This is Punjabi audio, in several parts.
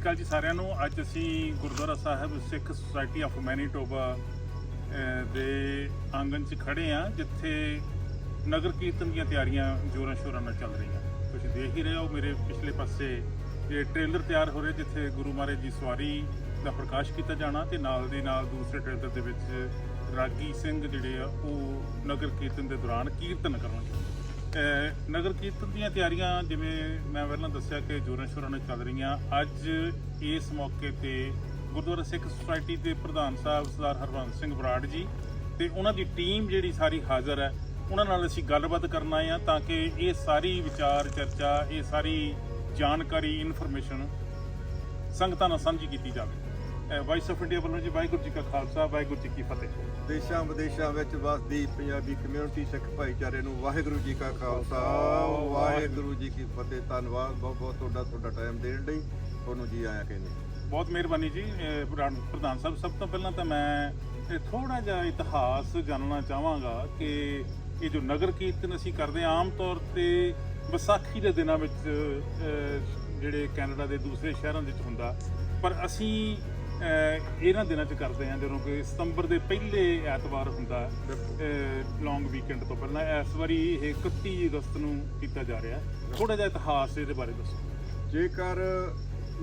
ਸ਼੍ਰੀ ਅਕਾਲ ਜੀ ਸਾਰਿਆਂ ਨੂੰ। ਅੱਜ ਅਸੀਂ Gurdwara Sahib Sikh Society of Manitoba ਦੇ ਆਂਗਣ 'ਚ ਖੜੇ ਆ, ਜਿੱਥੇ ਨਗਰ ਕੀਰਤਨ ਦੀਆਂ ਤਿਆਰੀਆਂ ਜੋਰਾਂ ਸ਼ੋਰਾਂ ਨਾਲ ਚੱਲ ਰਹੀਆਂ। ਤੁਸੀਂ ਦੇਖ ਹੀ ਰਹੇ ਹੋ, ਮੇਰੇ ਪਿਛਲੇ ਪਾਸੇ ਇਹ ਟ੍ਰੇਲਰ ਤਿਆਰ ਹੋ ਰਿਹਾ, ਜਿੱਥੇ ਗੁਰੂ ਮਹਾਰਾਜ ਦੀ ਸਵਾਰੀ ਦਾ ਪ੍ਰਕਾਸ਼ ਕੀਤਾ ਜਾਣਾ ਤੇ ਨਾਲ ਦੇ ਨਾਲ ਦੂਸਰੇ ਟ੍ਰੇਲਰ ਦੇ ਵਿੱਚ ਰਾਗੀ ਸਿੰਘ ਜਿਹੜੇ ਆ, ਉਹ ਨਗਰ ਕੀਰਤਨ ਦੇ ਦੌਰਾਨ ਕੀਰਤਨ ਕਰਨਗੇ। ਅਹ ਨਗਰ ਕੀਰਤਨ ਦੀਆਂ ਤਿਆਰੀਆਂ, ਜਿਵੇਂ ਮੈਂ ਪਹਿਲਾਂ ਦੱਸਿਆ ਕਿ ਜੋਰਾਂ ਸ਼ੋਰਾਂ ਨਾਲ ਚੱਲ ਰਹੀਆਂ, ਅੱਜ ਇਸ ਮੌਕੇ ਤੇ ਗੁਰਦੁਆਰਾ ਸਿੱਖ ਸੁਸਾਇਟੀ ਦੇ ਪ੍ਰਧਾਨ ਸਾਹਿਬ ਸਰਦਾਰ ਹਰਵੰਸ ਸਿੰਘ ਬਰਾੜ ਜੀ ਤੇ ਉਹਨਾਂ ਦੀ ਟੀਮ ਜਿਹੜੀ ਸਾਰੀ ਹਾਜ਼ਰ ਹੈ, ਉਹਨਾਂ ਨਾਲ ਅਸੀਂ ਗੱਲਬਾਤ ਕਰਨ ਆਏ ਆ ਤਾਂ ਕਿ ਇਹ ਸਾਰੀ ਵਿਚਾਰ, ਚਰਚਾ, ਇਹ ਸਾਰੀ ਜਾਣਕਾਰੀ, ਇਨਫੋਰਮੇਸ਼ਨ ਸੰਗਤਾਂ ਨਾਲ ਸਾਂਝੀ ਕੀਤੀ ਜਾਵੇ। ਵਾਇਸ ਆਫ ਇੰਡੀਆ ਵੱਲੋਂ ਜੀ ਵਾਹਿਗੁਰੂ ਜੀ ਕਾ ਖਾਲਸਾ ਵਾਹਿਗੁਰੂ ਜੀ ਕੀ ਫਤਿਹ। ਦੇਸ਼ਾਂ ਵਿਦੇਸ਼ਾਂ ਵਿੱਚ ਵਸਦੀ ਪੰਜਾਬੀ ਕਮਿਊਨਿਟੀ ਸਿੱਖ ਭਾਈਚਾਰੇ ਨੂੰ ਵਾਹਿਗੁਰੂ ਜੀ ਕਾ ਖਾਲਸਾ ਵਾਹਿਗੁਰੂ ਜੀ ਕੀ ਫਤਿਹ। ਧੰਨਵਾਦ ਬਹੁਤ ਬਹੁਤ ਤੁਹਾਡਾ ਤੁਹਾਡਾ ਟਾਈਮ ਦੇਣ ਲਈ। ਤੁਹਾਨੂੰ ਜੀ ਆਇਆਂ ਕਹਿੰਦੇ ਬਹੁਤ ਮਿਹਰਬਾਨੀ ਜੀ ਪ੍ਰਧਾਨ ਸਾਹਿਬ ਸਭ ਤੋਂ ਪਹਿਲਾਂ ਤਾਂ ਮੈਂ ਥੋੜਾ ਜਿਹਾ ਇਤਿਹਾਸ ਜਾਣਨਾ ਚਾਹਾਂਗਾ ਕਿ ਇਹ ਜੋ ਨਗਰ ਕੀਰਤਨ ਅਸੀਂ ਕਰਦੇ ਆਮ ਤੌਰ ਤੇ ਵਿਸਾਖੀ ਦੇ ਦਿਨਾਂ ਵਿੱਚ ਜਿਹੜੇ ਕੈਨੇਡਾ ਦੇ ਦੂਸਰੇ ਸ਼ਹਿਰਾਂ ਵਿੱਚ ਹੁੰਦਾ। ਪਰ ਅਸੀਂ ਇਹਨਾਂ ਦਿਨਾਂ 'ਚ ਕਰਦੇ ਹਾਂ, ਜਦੋਂ ਕਿ ਸਤੰਬਰ ਦੇ ਪਹਿਲੇ ਐਤਵਾਰ ਹੁੰਦਾ ਲੌਂਗ ਵੀਕਐਂਡ ਤੋਂ ਪਹਿਲਾਂ ਇਸ ਵਾਰੀ ਇਹ 31 ਅਗਸਤ ਨੂੰ ਕੀਤਾ ਜਾ ਰਿਹਾ ਥੋੜਾ ਜਿਹਾ ਇਤਿਹਾਸ ਇਹਦੇ ਬਾਰੇ ਦੱਸੋ। ਜੇਕਰ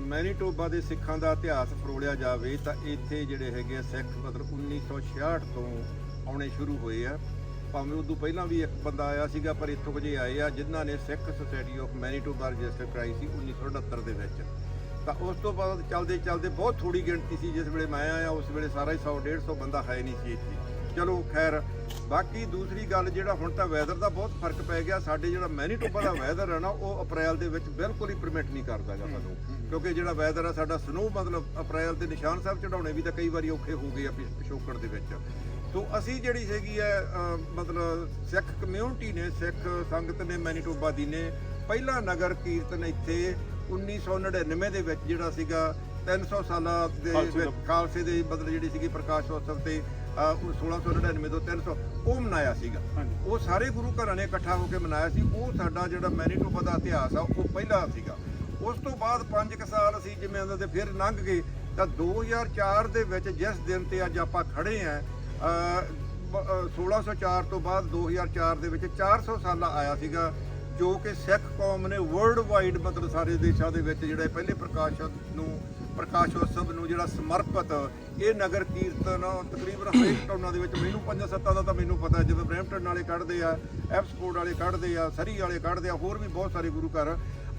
ਮੈਨੀਟੋਬਾ ਦੇ ਸਿੱਖਾਂ ਦਾ ਇਤਿਹਾਸ ਫਰੋਲਿਆ ਜਾਵੇ, ਤਾਂ ਇੱਥੇ ਜਿਹੜੇ ਹੈਗੇ ਆ ਸਿੱਖ ਮਤਲਬ 1966 ਤੋਂ ਆਉਣੇ ਸ਼ੁਰੂ ਹੋਏ ਆ। ਭਾਵੇਂ ਉਦੋਂ ਪਹਿਲਾਂ ਵੀ ਇੱਕ ਬੰਦਾ ਆਇਆ ਸੀਗਾ, ਪਰ ਇੱਥੋਂ ਕੁ ਜੇ ਆਏ ਆ, ਜਿਨ੍ਹਾਂ ਨੇ Sikh Society of Manitoba register ਕਰਾਈ ਸੀ 1969 ਦੇ ਵਿੱਚ। ਤਾਂ ਉਸ ਤੋਂ ਬਾਅਦ ਚੱਲਦੇ ਚੱਲਦੇ ਬਹੁਤ ਥੋੜੀ ਗਿਣਤੀ ਸੀ, ਜਿਸ ਵੇਲੇ ਮੈਂ ਆਇਆ, ਉਸ ਵੇਲੇ ਸਾਰਾ ਹੀ 100 150 ਬੰਦਾ ਹੈ ਨਹੀਂ ਸੀ ਇੱਥੇ। ਚਲੋ ਖੈਰ, ਬਾਕੀ ਦੂਸਰੀ ਗੱਲ ਜਿਹੜਾ ਹੁਣ ਤਾਂ ਵੈਦਰ ਦਾ ਬਹੁਤ ਫ਼ਰਕ ਪੈ ਗਿਆ, ਸਾਡੇ ਜਿਹੜਾ ਮੈਨੀਟੋਬਾ ਦਾ ਵੈਦਰ ਹੈ ਨਾ, ਉਹ ਅਪ੍ਰੈਲ ਦੇ ਵਿੱਚ ਬਿਲਕੁਲ ਹੀ ਪਰਮਿਟ ਨਹੀਂ ਕਰਦਾਗਾ ਸਾਨੂੰ। ਕਿਉਂਕਿ ਜਿਹੜਾ ਵੈਦਰ ਆ, ਸਾਡਾ ਸਨੋ ਮਤਲਬ ਅਪ੍ਰੈਲ ਦੇ ਨਿਸ਼ਾਨ ਸਾਹਿਬ ਚੜਾਉਣੇ ਵੀ ਤਾਂ ਕਈ ਵਾਰੀ ਔਖੇ ਹੋ ਗਏ ਆ ਪਿਛ- ਪਿਛੋਕੜ ਦੇ ਵਿੱਚ। ਸੋ ਅਸੀਂ ਜਿਹੜੀ ਹੈਗੀ ਹੈ ਮਤਲਬ ਸਿੱਖ ਕਮਿਊਨਿਟੀ ਨੇ, ਸਿੱਖ ਸੰਗਤ ਨੇ ਮੈਨੀਟੋਬਾ ਦੀ ਨੇ, ਪਹਿਲਾ ਨਗਰ ਕੀਰਤਨ ਇੱਥੇ 1999 ਦੇ ਵਿੱਚ ਜਿਹੜਾ ਸੀਗਾ 300 ਸਾਲਾਂ ਦੇ ਖਾਲਸੇ ਦਾ- ਵਿੱਚ ਖਾਲਸੇ ਦੇ ਮਤਲਬ ਜਿਹੜੀ ਸੀਗੀ ਪ੍ਰਕਾਸ਼ ਉਤਸਵ ਤੇ ਅਹ, 1699 ਤੋਂ 300 ਉਹ ਮਨਾਇਆ ਸੀਗਾ। ਉਹ ਸਾਰੇ ਗੁਰੂ ਘਰਾਂ ਨੇ ਇਕੱਠਾ ਹੋ ਕੇ ਮਨਾਇਆ ਸੀ। ਉਹ ਸਾਡਾ ਜਿਹੜਾ ਮੈਨੀਟੋਬਾ ਦਾ ਇਤਿਹਾਸ ਆ ਉਹ ਪਹਿਲਾ ਸੀਗਾ। ਉਸ ਤੋਂ ਬਾਅਦ 5 ਸਾਲ ਅਸੀਂ ਜਿਵੇਂ ਉਹਨਾਂ ਦੇ ਫਿਰ ਲੰਘ ਗਏ ਤਾਂ 2004 ਦੇ ਵਿੱਚ ਜਿਸ ਦਿਨ ਤੇ ਅੱਜ ਆਪਾਂ ਖੜੇ ਆ 1604 ਤੋਂ ਬਾਅਦ 2004 ਦੇ ਵਿੱਚ 400 ਸਾਲਾ ਆਇਆ ਸੀਗਾ ਜੋ ਕਿ ਸਿੱਖ ਕੌਮ ਨੇ ਵਰਲਡ ਵਾਈਡ ਮਤਲਬ ਸਾਰੇ ਦੇਸ਼ਾਂ ਦੇ ਵਿੱਚ ਜਿਹੜਾ ਪਹਿਲੇ ਪ੍ਰਕਾਸ਼ ਨੂੰ ਪ੍ਰਕਾਸ਼ ਉਤਸਵ ਨੂੰ ਜਿਹੜਾ ਸਮਰਪਿਤ ਇਹ ਨਗਰ ਕੀਰਤਨ ਤਕਰੀਬਨ ਹਰੇਕ ਟਾਊਨਾਂ ਦੇ ਵਿੱਚ ਮੈਨੂੰ ਪੰਜਾਂ ਸੱਤਾਂ ਦਾ ਤਾਂ ਮੈਨੂੰ ਪਤਾ ਜਿਵੇਂ ਬ੍ਰੈਂਪਟਨ ਵਾਲੇ ਕੱਢਦੇ ਆ ਐਪਸਪੋਰਟ ਵਾਲੇ ਕੱਢਦੇ ਆ ਸਰੀ ਵਾਲੇ ਕੱਢਦੇ ਆ ਹੋਰ ਵੀ ਬਹੁਤ ਸਾਰੇ ਗੁਰੂ ਘਰ।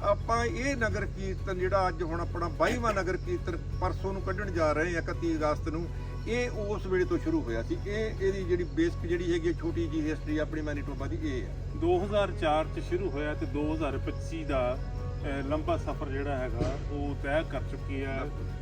ਆਪਾਂ ਇਹ ਨਗਰ ਕੀਰਤਨ ਜਿਹੜਾ ਅੱਜ ਹੁਣ ਆਪਣਾ 22ਵਾਂ ਨਗਰ ਕੀਰਤਨ ਪਰਸੋਂ ਨੂੰ ਕੱਢਣ ਜਾ ਰਹੇ ਆ 31 ਅਗਸਤ ਨੂੰ ਇਹ ਉਸ ਵੇਲੇ ਤੋਂ ਸ਼ੁਰੂ ਹੋਇਆ ਸੀ। ਇਹ ਇਹਦੀ ਜਿਹੜੀ ਬੇਸਿਕ ਜਿਹੜੀ ਹੈਗੀ ਹੈ, ਛੋਟੀ ਜੀ ਹਿਸਟਰੀ ਆਪਣੀ ਮੈਨੀਟੋਬਾ ਦੀ ਇਹ ਹੈ। 2004 ਚ ਸ਼ੁਰੂ ਹੋਇਆ ਤੇ 2025 ਦਾ ਲੰਬਾ ਸਫ਼ਰ ਜਿਹੜਾ ਹੈਗਾ ਉਹ ਤੈਅ ਕਰ ਚੁੱਕੀ ਹੈ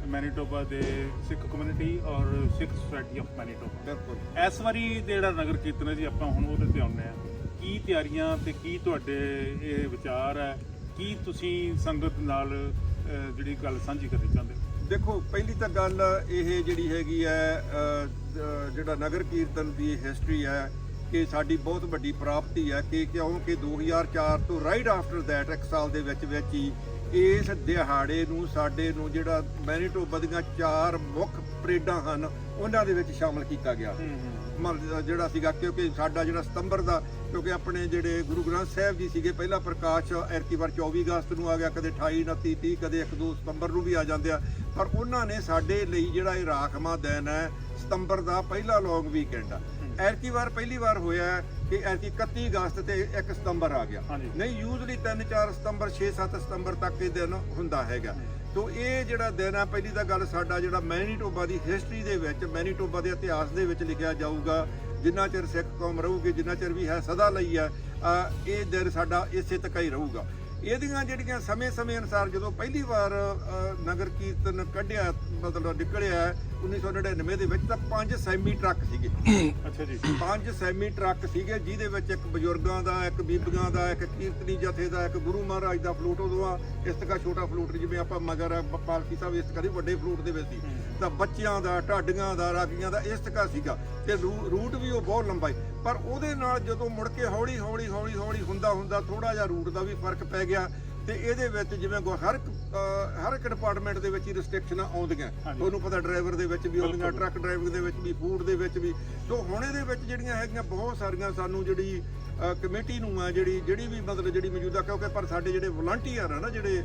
ਮੈਨੀਟੋਬਾ ਦੇ ਸਿੱਖ ਕਮਿਊਨਿਟੀ ਔਰ ਸਿੱਖ ਸੁਸਾਇਟੀ ਆਫ ਮੈਨੀਟੋਬਾ। ਬਿਲਕੁਲ। ਇਸ ਵਾਰੀ ਜਿਹੜਾ ਨਗਰ ਕੀਰਤਨ ਹੈ ਜੀ ਆਪਾਂ ਹੁਣ ਉਹਦੇ ਤੇ ਆਉਂਦੇ ਆ ਕੀ ਤਿਆਰੀਆਂ ਤੇ ਕੀ ਤੁਹਾਡੇ ਇਹ ਵਿਚਾਰ ਹੈ? ਕੀ ਤੁਸੀਂ ਸੰਗਤ ਨਾਲ ਜਿਹੜੀ ਗੱਲ ਸਾਂਝੀ ਕਰਨੀ ਚਾਹੁੰਦੇ ਦੇਖੋ ਪਹਿਲੀ ਤਾਂ ਗੱਲ ਇਹ ਜਿਹੜੀ ਹੈਗੀ ਹੈ ਜਿਹੜਾ ਨਗਰ ਕੀਰਤਨ ਦੀ ਹਿਸਟਰੀ ਹੈ ਕਿ ਸਾਡੀ ਬਹੁਤ ਵੱਡੀ ਪ੍ਰਾਪਤੀ ਹੈ ਕਿ ਕਿਉਂਕਿ 2004 ਤੋਂ ਰਾਈਟ ਆਫਟਰ ਦੈਟ ਇੱਕ ਸਾਲ ਦੇ ਵਿੱਚ ਵਿੱਚ ਹੀ ਇਸ ਦਿਹਾੜੇ ਨੂੰ ਸਾਡੇ ਨੂੰ ਜਿਹੜਾ ਮੈਨੀਟੋਬਾ ਦੀਆਂ ਚਾਰ ਮੁੱਖ ਪਰੇਡਾਂ ਹਨ ਉਹਨਾਂ ਦੇ ਵਿੱਚ ਸ਼ਾਮਲ ਕੀਤਾ ਗਿਆ। ਜਿਹੜਾ ਸੀਗਾ ਕਿਉਂਕਿ ਸਾਡਾ ਜਿਹੜਾ ਸਤੰਬਰ ਦਾ ਕਿਉਂਕਿ ਆਪਣੇ ਜਿਹੜੇ ਗੁਰੂ ਗ੍ਰੰਥ ਸਾਹਿਬ ਜੀ ਸੀਗੇ ਪਹਿਲਾ ਪ੍ਰਕਾਸ਼ ਐਰਕੀ ਵਾਰ 24 ਅਗਸਤ ਨੂੰ ਆ ਗਿਆ ਕਦੇ 28 29 30 ਕਦੇ 1 2 ਸਤੰਬਰ ਨੂੰ ਵੀ ਆ ਜਾਂਦੇ ਆ। ਪਰ ਉਹਨਾਂ ਨੇ ਸਾਡੇ ਲਈ ਜਿਹੜਾ ਇਹ ਰਾਖਵਾਂ ਦਿਨ ਹੈ ਸਤੰਬਰ ਦਾ ਪਹਿਲਾ ਲੌਂਗ ਵੀਕਐਂਡ ਆ। ਐਰਕੀ ਵਾਰ ਪਹਿਲੀ ਵਾਰ ਹੋਇਆ ਕਿ ਐਰਕੀ 31 ਅਗਸਤ ਤੇ 1 ਸਤੰਬਰ ਆ ਗਿਆ। ਹਾਂਜੀ। ਨਹੀਂ ਯੂਜ਼ਲੀ 3 4 ਸਤੰਬਰ 6 7 ਸਤੰਬਰ ਤੱਕ ਇਹ ਦਿਨ ਹੁੰਦਾ ਹੈਗਾ। ਤੋ ਇਹ ਜਿਹੜਾ ਦਿਨ ਆ ਪਹਿਲੀ ਤਾਂ ਗੱਲ ਸਾਡਾ ਜਿਹੜਾ ਮੈਨੀਟੋਬਾ ਦੀ ਹਿਸਟਰੀ ਦੇ ਵਿੱਚ ਮੈਨੀਟੋਬਾ ਦੇ ਇਤਿਹਾਸ ਦੇ ਵਿੱਚ ਲਿਖਿਆ ਜਾਊਗਾ ਜਿੰਨਾ ਚਿਰ ਸਿੱਖ ਕੌਮ ਰਹੂਗੀ ਜਿੰਨਾ ਚਿਰ ਵੀ ਹੈ ਸਦਾ ਲਈ ਅ, ਇਹ ਦਿਨ ਸਾਡਾ ਇਸੇ ਤੱਕ ਹੀ ਰਹੂਗਾ। ਇਹਦੀਆਂ ਜਿਹੜੀਆਂ ਸਮੇਂ-ਸਮੇਂ ਅਨੁਸਾਰ ਜਦੋਂ ਪਹਿਲੀ ਵਾਰ ਨਗਰ ਕੀਰਤਨ ਕੱਢਿਆ ਮਤਲਬ ਨਿਕਲਿਆ 1999 ਦੇ ਵਿੱਚ ਤਾਂ ਪੰਜ ਸੈਮੀ ਟਰੱਕ ਸੀਗੇ। ਅੱਛਾ ਜੀ। ਪੰਜ ਸੈਮੀ ਟਰੱਕ ਸੀਗੇ ਜਿਹਦੇ ਵਿੱਚ ਇੱਕ ਬਜ਼ੁਰਗਾਂ ਦਾ ਇੱਕ ਬੀਬੀਆਂ ਦਾ ਇੱਕ ਕੀਰਤਨੀ ਜਥੇ ਦਾ ਇੱਕ ਗੁਰੂ ਮਹਾਰਾਜ ਦਾ ਫਲੂਟ ਉਦੋਂ ਆ ਇਸ ਤੱਕ ਛੋਟਾ ਫਲੂਟ ਜਿਵੇਂ ਆਪਾਂ ਮਗਰ ਪਾਲਕੀ ਸਾਹਿਬ ਇਸ ਕਰੀ ਵੱਡੇ ਫਲੂਟ ਦੇ ਵਿੱਚ ਸੀ। ਤਾਂ ਬੱਚਿਆਂ ਦਾ ਢਾਡੀਆਂ ਦਾ ਰਾਗੀਆਂ ਦਾ ਇਸ ਤੱਕ ਸੀਗਾ। ਤੇ ਰੂਟ ਵੀ ਉਹ ਬਹੁਤ ਲੰਬਾ ਸੀ। ਪਰ ਉਹਦੇ ਨਾਲ ਜਦੋਂ ਮੁੜ ਕੇ ਹੌਲੀ ਹੌਲੀ ਹੌਲੀ ਹੌਲੀ ਹੁੰਦਾ ਹੁੰਦਾ ਥੋੜਾ ਜਿਹਾ ਰੂਟ ਦਾ ਵੀ ਫ਼ਰਕ ਪੈ ਗਿਆ। ਤੇ ਇਹਦੇ ਵਿੱਚ ਜਿਵੇਂ ਗੋ- ਹਰ ਇੱਕ ਅਹ, ਹਰ ਇੱਕ ਡਿਪਾਰਟਮੈਂਟ ਦੇ ਵਿੱਚ ਹੀ ਰੈਸਟ੍ਰਿਕਸ਼ਨਾਂ ਆਉਂਦੀਆਂ। ਤੁਹਾਨੂੰ ਪਤਾ ਡਰਾਈਵਰ ਦੇ ਵਿੱਚ ਵੀ ਆਉਂਦੀਆਂ। ਟਰੱਕ ਡਰਾਈਵਿੰਗ ਦੇ ਵਿੱਚ ਵੀ ਫੂਡ ਦੇ ਵਿੱਚ ਵੀ ਸੋ ਹੁਣ ਇਹਦੇ ਵਿੱਚ ਜਿਹੜੀਆਂ ਹੈਗੀਆਂ ਬਹੁਤ ਸਾਰੀਆਂ ਸਾਨੂੰ ਜਿਹੜੀ ਕਮੇਟੀ ਨੂੰ ਆ ਜਿਹੜੀ ਜਿਹੜੀ ਵੀ ਮਤਲਬ ਜਿਹੜੀ ਮੌਜੂਦਾ ਕਿਉਂਕਿ ਪਰ ਸਾਡੇ ਜਿਹੜੇ ਵਲੰਟੀਅਰ ਆ ਨਾ ਜਿਹੜੇ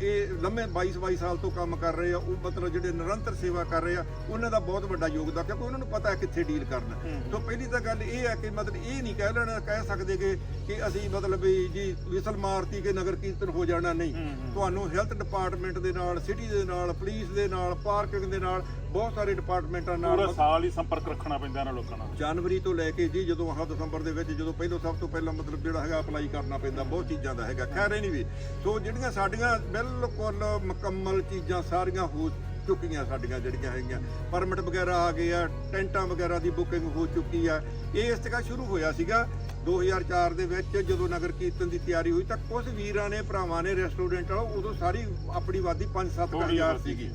ਇਹ ਲੰਮੇ 22 22 ਸਾਲ ਤੋਂ ਕੰਮ ਕਰ ਰਹੇ ਆ ਉਹ ਮਤਲਬ ਜਿਹੜੇ ਨਿਰੰਤਰ ਸੇਵਾ ਕਰ ਰਹੇ ਆ ਉਹਨਾਂ ਦਾ ਬਹੁਤ ਵੱਡਾ ਯੋਗਦਾਨ ਕਿਉਂਕਿ ਉਹਨਾਂ ਨੂੰ ਪਤਾ ਹੈ ਕਿੱਥੇ ਡੀਲ ਕਰਨਾ। ਸੋ ਪਹਿਲੀ ਤਾਂ ਗੱਲ ਇਹ ਹੈ ਕਿ ਮਤਲਬ ਇਹ ਨਹੀਂ ਕਹਿ ਲੈਣਾ ਕਹਿ ਸਕਦੇ ਕਿ ਕਿ ਅਸੀਂ ਮਤਲਬ ਵੀ ਜੀ ਵਿਸਲ ਮਾਰਤੀ ਕਿ ਨਗਰ ਕੀਰਤਨ ਹੋ ਜਾਣਾ ਨਹੀਂ। ਤੁਹਾਨੂੰ ਹੈਲਥ ਡਿਪਾਰਟਮੈਂਟ ਦੇ ਨਾਲ ਸਿਟੀ ਦੇ ਨਾਲ ਪੁਲਿਸ ਦੇ ਨਾਲ ਪਾਰਕਿੰਗ ਦੇ ਨਾਲ ਬਹੁਤ ਸਾਰੇ ਡਿਪਾਰਟਮੈਂਟਾਂ ਪੂਰਾ ਨਾਲ ਸਾਲ ਹੀ ਸੰਪਰਕ ਰੱਖਣਾ ਪੈਂਦਾ ਇਹਨਾਂ ਲੋਕਾਂ ਨਾਲ। ਜਨਵਰੀ ਤੋਂ ਲੈ ਕੇ ਜੀ ਜਦੋਂ ਆਹ ਦਸੰਬਰ ਦੇ ਵਿੱਚ ਜਦੋਂ ਪਹਿਲੋਂ ਸਭ ਤੋਂ ਪਹਿਲਾਂ ਮਤਲਬ ਜਿਹੜਾ ਹੈਗਾ ਅਪਲਾਈ ਕਰਨਾ ਪੈਂਦਾ ਬਹੁਤ ਚੀਜ਼ਾਂ ਦਾ ਹੈਗਾ ਖੈਰ ਨਹੀਂ ਵੀ। ਸੋ ਜਿਹੜੀਆਂ ਸਾਡੀਆਂ ਬਿਲਕੁਲ ਮੁਕੰਮਲ ਚੀਜ਼ਾਂ ਸਾਰੀਆਂ ਹੋ ਚੁੱਕੀਆਂ ਸਾਡੀਆਂ ਜਿਹੜੀਆਂ ਹੈਗੀਆਂ। ਪਰਮਿਟ ਵਗੈਰਾ ਆ ਗਏ ਆ ਟੈਂਟਾਂ ਵਗੈਰਾ ਦੀ ਬੁਕਿੰਗ ਹੋ ਚੁੱਕੀ ਆ। ਇਹ ਇਸ ਤਰ੍ਹਾਂ ਸ਼ੁਰੂ ਹੋਇਆ ਸੀਗਾ। 2004 ਦੇ ਵਿੱਚ ਜਦੋਂ ਨਗਰ ਕੀਰਤਨ ਦੀ ਤਿਆਰੀ ਹੋਈ ਤਾਂ ਕੁਝ ਵੀਰਾਂ ਨੇ ਭਰਾਵਾਂ ਨੇ ਰੈਸਟੋਰੈਂਟ ਵਾਲਾ ਉਦੋਂ ਸਾਰੀ ਆਪਣੀ ਵਾਦੀ 5-7 ਥੋੜ੍ਹੀ ਹਜ਼ਾਰ ਸੀਗੀ।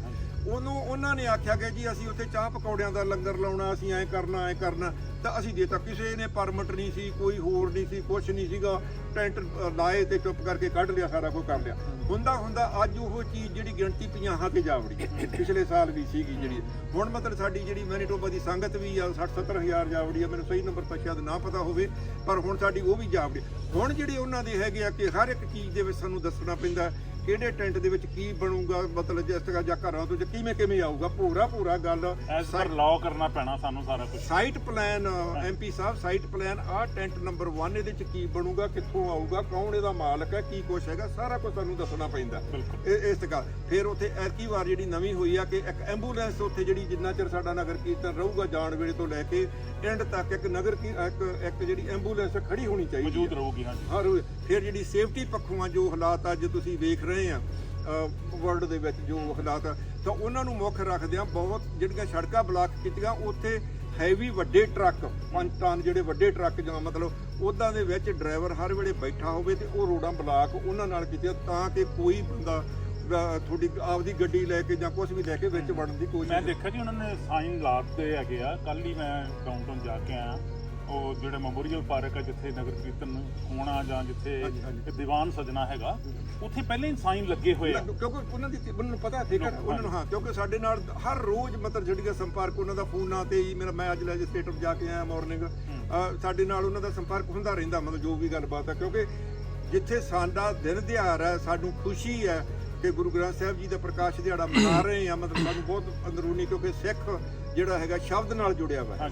ਉਹਨੂੰ ਉਹਨਾਂ ਨੇ ਆਖਿਆ ਕਿ ਜੀ ਅਸੀਂ ਉੱਥੇ ਚਾਹ ਪਕੌੜਿਆਂ ਦਾ ਲੰਗਰ ਲਾਉਣਾ, ਅਸੀਂ ਐਂ ਕਰਨਾ ਐਂ ਕਰਨਾ, ਤਾਂ ਅਸੀਂ ਦੇਤਾ। ਕਿਸੇ ਨੇ ਪਰਮਿਟ ਨਹੀਂ ਸੀ, ਕੋਈ ਹੋਰ ਨਹੀਂ ਸੀ ਕੁਝ ਨਹੀਂ ਸੀਗਾ। ਟੈਂਟ ਲਾਏ ਤੇ ਚੁੱਪ ਕਰਕੇ ਕੱਢ ਲਿਆ, ਸਾਰਾ ਕੁਝ ਕਰ ਲਿਆ। ਹੁੰਦਾ ਹੁੰਦਾ ਅੱਜ ਉਹ ਚੀਜ਼ ਜਿਹੜੀ ਗਿਣਤੀ 50 ਤੇ ਜਾ ਵੜੀ ਹੈ। ਪਿਛਲੇ ਸਾਲ ਵੀ ਸੀਗੀ ਜਿਹੜੀ। ਹੁਣ ਮਤਲਬ ਸਾਡੀ ਜਿਹੜੀ ਮੈਨੀਟੋਬਾ ਦੀ ਸੰਗਤ ਵੀ ਆ 60 70 ਹਜ਼ਾਰ ਜਾ ਵੜੀ ਆ, ਮੈਨੂੰ ਸਹੀ ਨੰਬਰ ਤਾਂ ਸ਼ਾਇਦ ਨਾ ਪਤਾ ਹੋਵੇ, ਪਰ ਹੁਣ ਸਾਡੀ ਉਹ ਵੀ ਜਾ ਵੜੀ ਹੁਣ ਜਿਹੜੀ ਉਹਨਾਂ ਦੇ ਹੈਗੇ ਆ ਕਿ ਹਰ ਇੱਕ ਚੀਜ਼ ਦੇ ਵਿੱਚ ਸਾਨੂੰ ਦੱਸਣਾ ਪੈਂਦਾ ਕਿਹੜੇ ਟੈਂਟ ਦੇ ਵਿੱਚ ਕੀ ਬਣੂਗਾ ਮਤਲਬ ਜਿਸ ਤਰ੍ਹਾਂ ਜਾਂ ਘਰਾਂ ਤੋਂ ਜਾਂ ਕਿਵੇਂ ਕਿਵੇਂ ਆਊਗਾ ਪੂਰਾ ਪੂਰਾ ਗੱਲ ਐਸ ਪਰ ਲਾਅ ਕਰਨਾ ਪੈਣਾ ਸਾਨੂੰ ਸਾਰਾ ਕੁਝ site plan MP sahib site plan ਆਹ ਟੈਂਟ ਨੰਬਰ 1 ਇਹਦੇ ਚ ਕੀ ਬਣੂਗਾ ਕਿੱਥੋਂ ਆਊਗਾ ਕੌਣ ਇਹਦਾ ਮਾਲਕ ਹੈ ਕੀ ਕੁਛ ਹੈਗਾ ਸਾਰਾ ਕੁਝ ਸਾਨੂੰ ਦੱਸਣਾ ਪੈਂਦਾ। ਇਸ ਗੱਲ। ਫਿਰ ਉੱਥੇ ਐਤਕੀ ਵਾਰ ਜਿਹੜੀ ਨਵੀਂ ਹੋਈ ਆ ਕਿ ਇੱਕ ਐਂਬੂਲੈਂਸ ਉੱਥੇ ਜਿਹੜੀ ਜਿੰਨਾ ਚਿਰ ਸਾਡਾ ਨਗਰ ਕੀਰਤਨ ਰਹੂਗਾ ਜਾਣ ਵੇਲੇ ਤੋਂ ਲੈ ਕੇ ਐਂਡ ਤੱਕ ਇੱਕ ਨਗਰ ਕੀ ਇੱਕ ਇੱਕ ਜਿਹੜੀ ਐਂਬੂਲੈਂਸ ਖੜੀ ਹੋਣੀ ਚਾਹੀਦੀ ਮੌਜੂਦ ਹੈ ਰਹੂਗੀ ਹਾਂਜੀ। ਹਰ ਰੋਜ਼। ਫਿਰ ਜਿਹੜੀ ਸੇਫਟੀ ਪੱਖੋਂ ਆ ਜੋ ਹਾਲਾਤ ਅੱਜ ਤੁਸੀਂ ਵੇਖ ਰਹੇ ਆ ਵਰਲਡ ਦੇ ਵਿੱਚ ਜੋ ਹਾਲਾਤ ਆ ਤਾਂ ਉਹਨਾਂ ਨੂੰ ਮੁੱਖ ਰੱਖਦਿਆਂ ਬਹੁਤ ਜਿਹੜੀਆਂ ਸੜਕਾਂ ਬਲਾਕ ਕੀਤੀਆਂ ਉੱਥੇ ਹੈਵੀ ਵੱਡੇ ਟਰੱਕ 5 ਟਨ ਜਿਹੜੇ ਵੱਡੇ ਟਰੱਕ ਜਾਂ ਮਤਲਬ ਉਹਦਾਂ ਦੇ ਵਿੱਚ ਡਰਾਈਵਰ ਹਰ ਵੇਲੇ ਬੈਠਾ ਹੋਵੇ ਤੇ ਉਹ ਰੋਡਾਂ ਬਲਾਕ ਉਹਨਾਂ ਨਾਲ ਕੀਤੀਆਂ ਤਾਂ ਕਿ ਕੋਈ ਬੰਦਾ ਤੁਹਾਡੀ ਆਪਦੀ ਗੱਡੀ ਲੈ ਕੇ ਜਾਂ ਕੁਝ ਵੀ ਲੈ ਕੇ ਵਿੱਚ ਵੜਨ ਦੀ ਮੈਂ ਕੋਸ਼ਿਸ਼ ਦੇਖਿਆ ਜੀ ਉਹਨਾਂ ਨੇ ਸਾਈਨ ਲਾਤੇ ਹੈਗੇ ਆ। ਕੱਲ ਹੀ ਮੈਂ ਡਾਊਨਟਾਊਨ ਜਾ ਕੇ ਆਇਆ। ਉਹ ਜਿਹੜੇ ਮੈਮੋਰੀਅਲ ਪਾਰਕ ਆ ਜਿੱਥੇ ਨਗਰ ਕੀਰਤਨ ਹੋਣਾ ਜਾਂ ਜਿੱਥੇ। ਦੀਵਾਨ ਸਜਣਾ ਹੈਗਾ ਉੱਥੇ ਪਹਿਲਾਂ ਹੀ ਸਾਈਨ ਲੱਗੇ ਹੋਏ ਆ। ਕਿਉਂਕਿ ਉਹਨਾਂ ਦੀ ਉਹਨਾਂ ਨੂੰ ਪਤਾ ਹੈ ਉਹਨਾਂ ਨੂੰ ਹਾਂ ਕਿਉਂਕਿ ਸਾਡੇ ਨਾਲ ਹਰ ਰੋਜ਼ ਮਤਲਬ ਜਿਹੜੀਆਂ ਸੰਪਰਕ ਉਹਨਾਂ ਦਾ ਫੋਨਾਂ ਤੇ ਹੀ ਮੇਰਾ ਮੈਂ ਅੱਜ ਲੈਜਿਸਲੇਟਰ ਜਾ ਕੇ ਆਇਆ ਮਾਰਨਿੰਗ ਸਾਡੇ ਨਾਲ ਉਹਨਾਂ ਦਾ ਸੰਪਰਕ ਹੁੰਦਾ ਰਹਿੰਦਾ ਮਤਲਬ ਜੋ ਵੀ ਗੱਲਬਾਤ ਹੈ ਕਿਉਂਕਿ ਜਿੱਥੇ ਸਾਡਾ ਦਿਨ ਦਿਹਾੜ ਹੈ ਸਾਨੂੰ ਖੁਸ਼ੀ ਹੈ ਕਿ ਗੁਰੂ ਗ੍ਰੰਥ ਸਾਹਿਬ ਜੀ ਦਾ ਪ੍ਰਕਾਸ਼ ਦਿਹਾੜਾ ਮਨਾ ਰਹੇ ਆ ਮਤਲਬ ਸਾਨੂੰ ਬਹੁਤ ਅੰਦਰੂਨੀ ਕਿਉਂਕਿ ਸਿੱਖ ਜਿਹੜਾ ਹੈਗਾ ਸ਼ਬਦ ਨਾਲ ਜੁੜਿਆ ਹੋਇਆ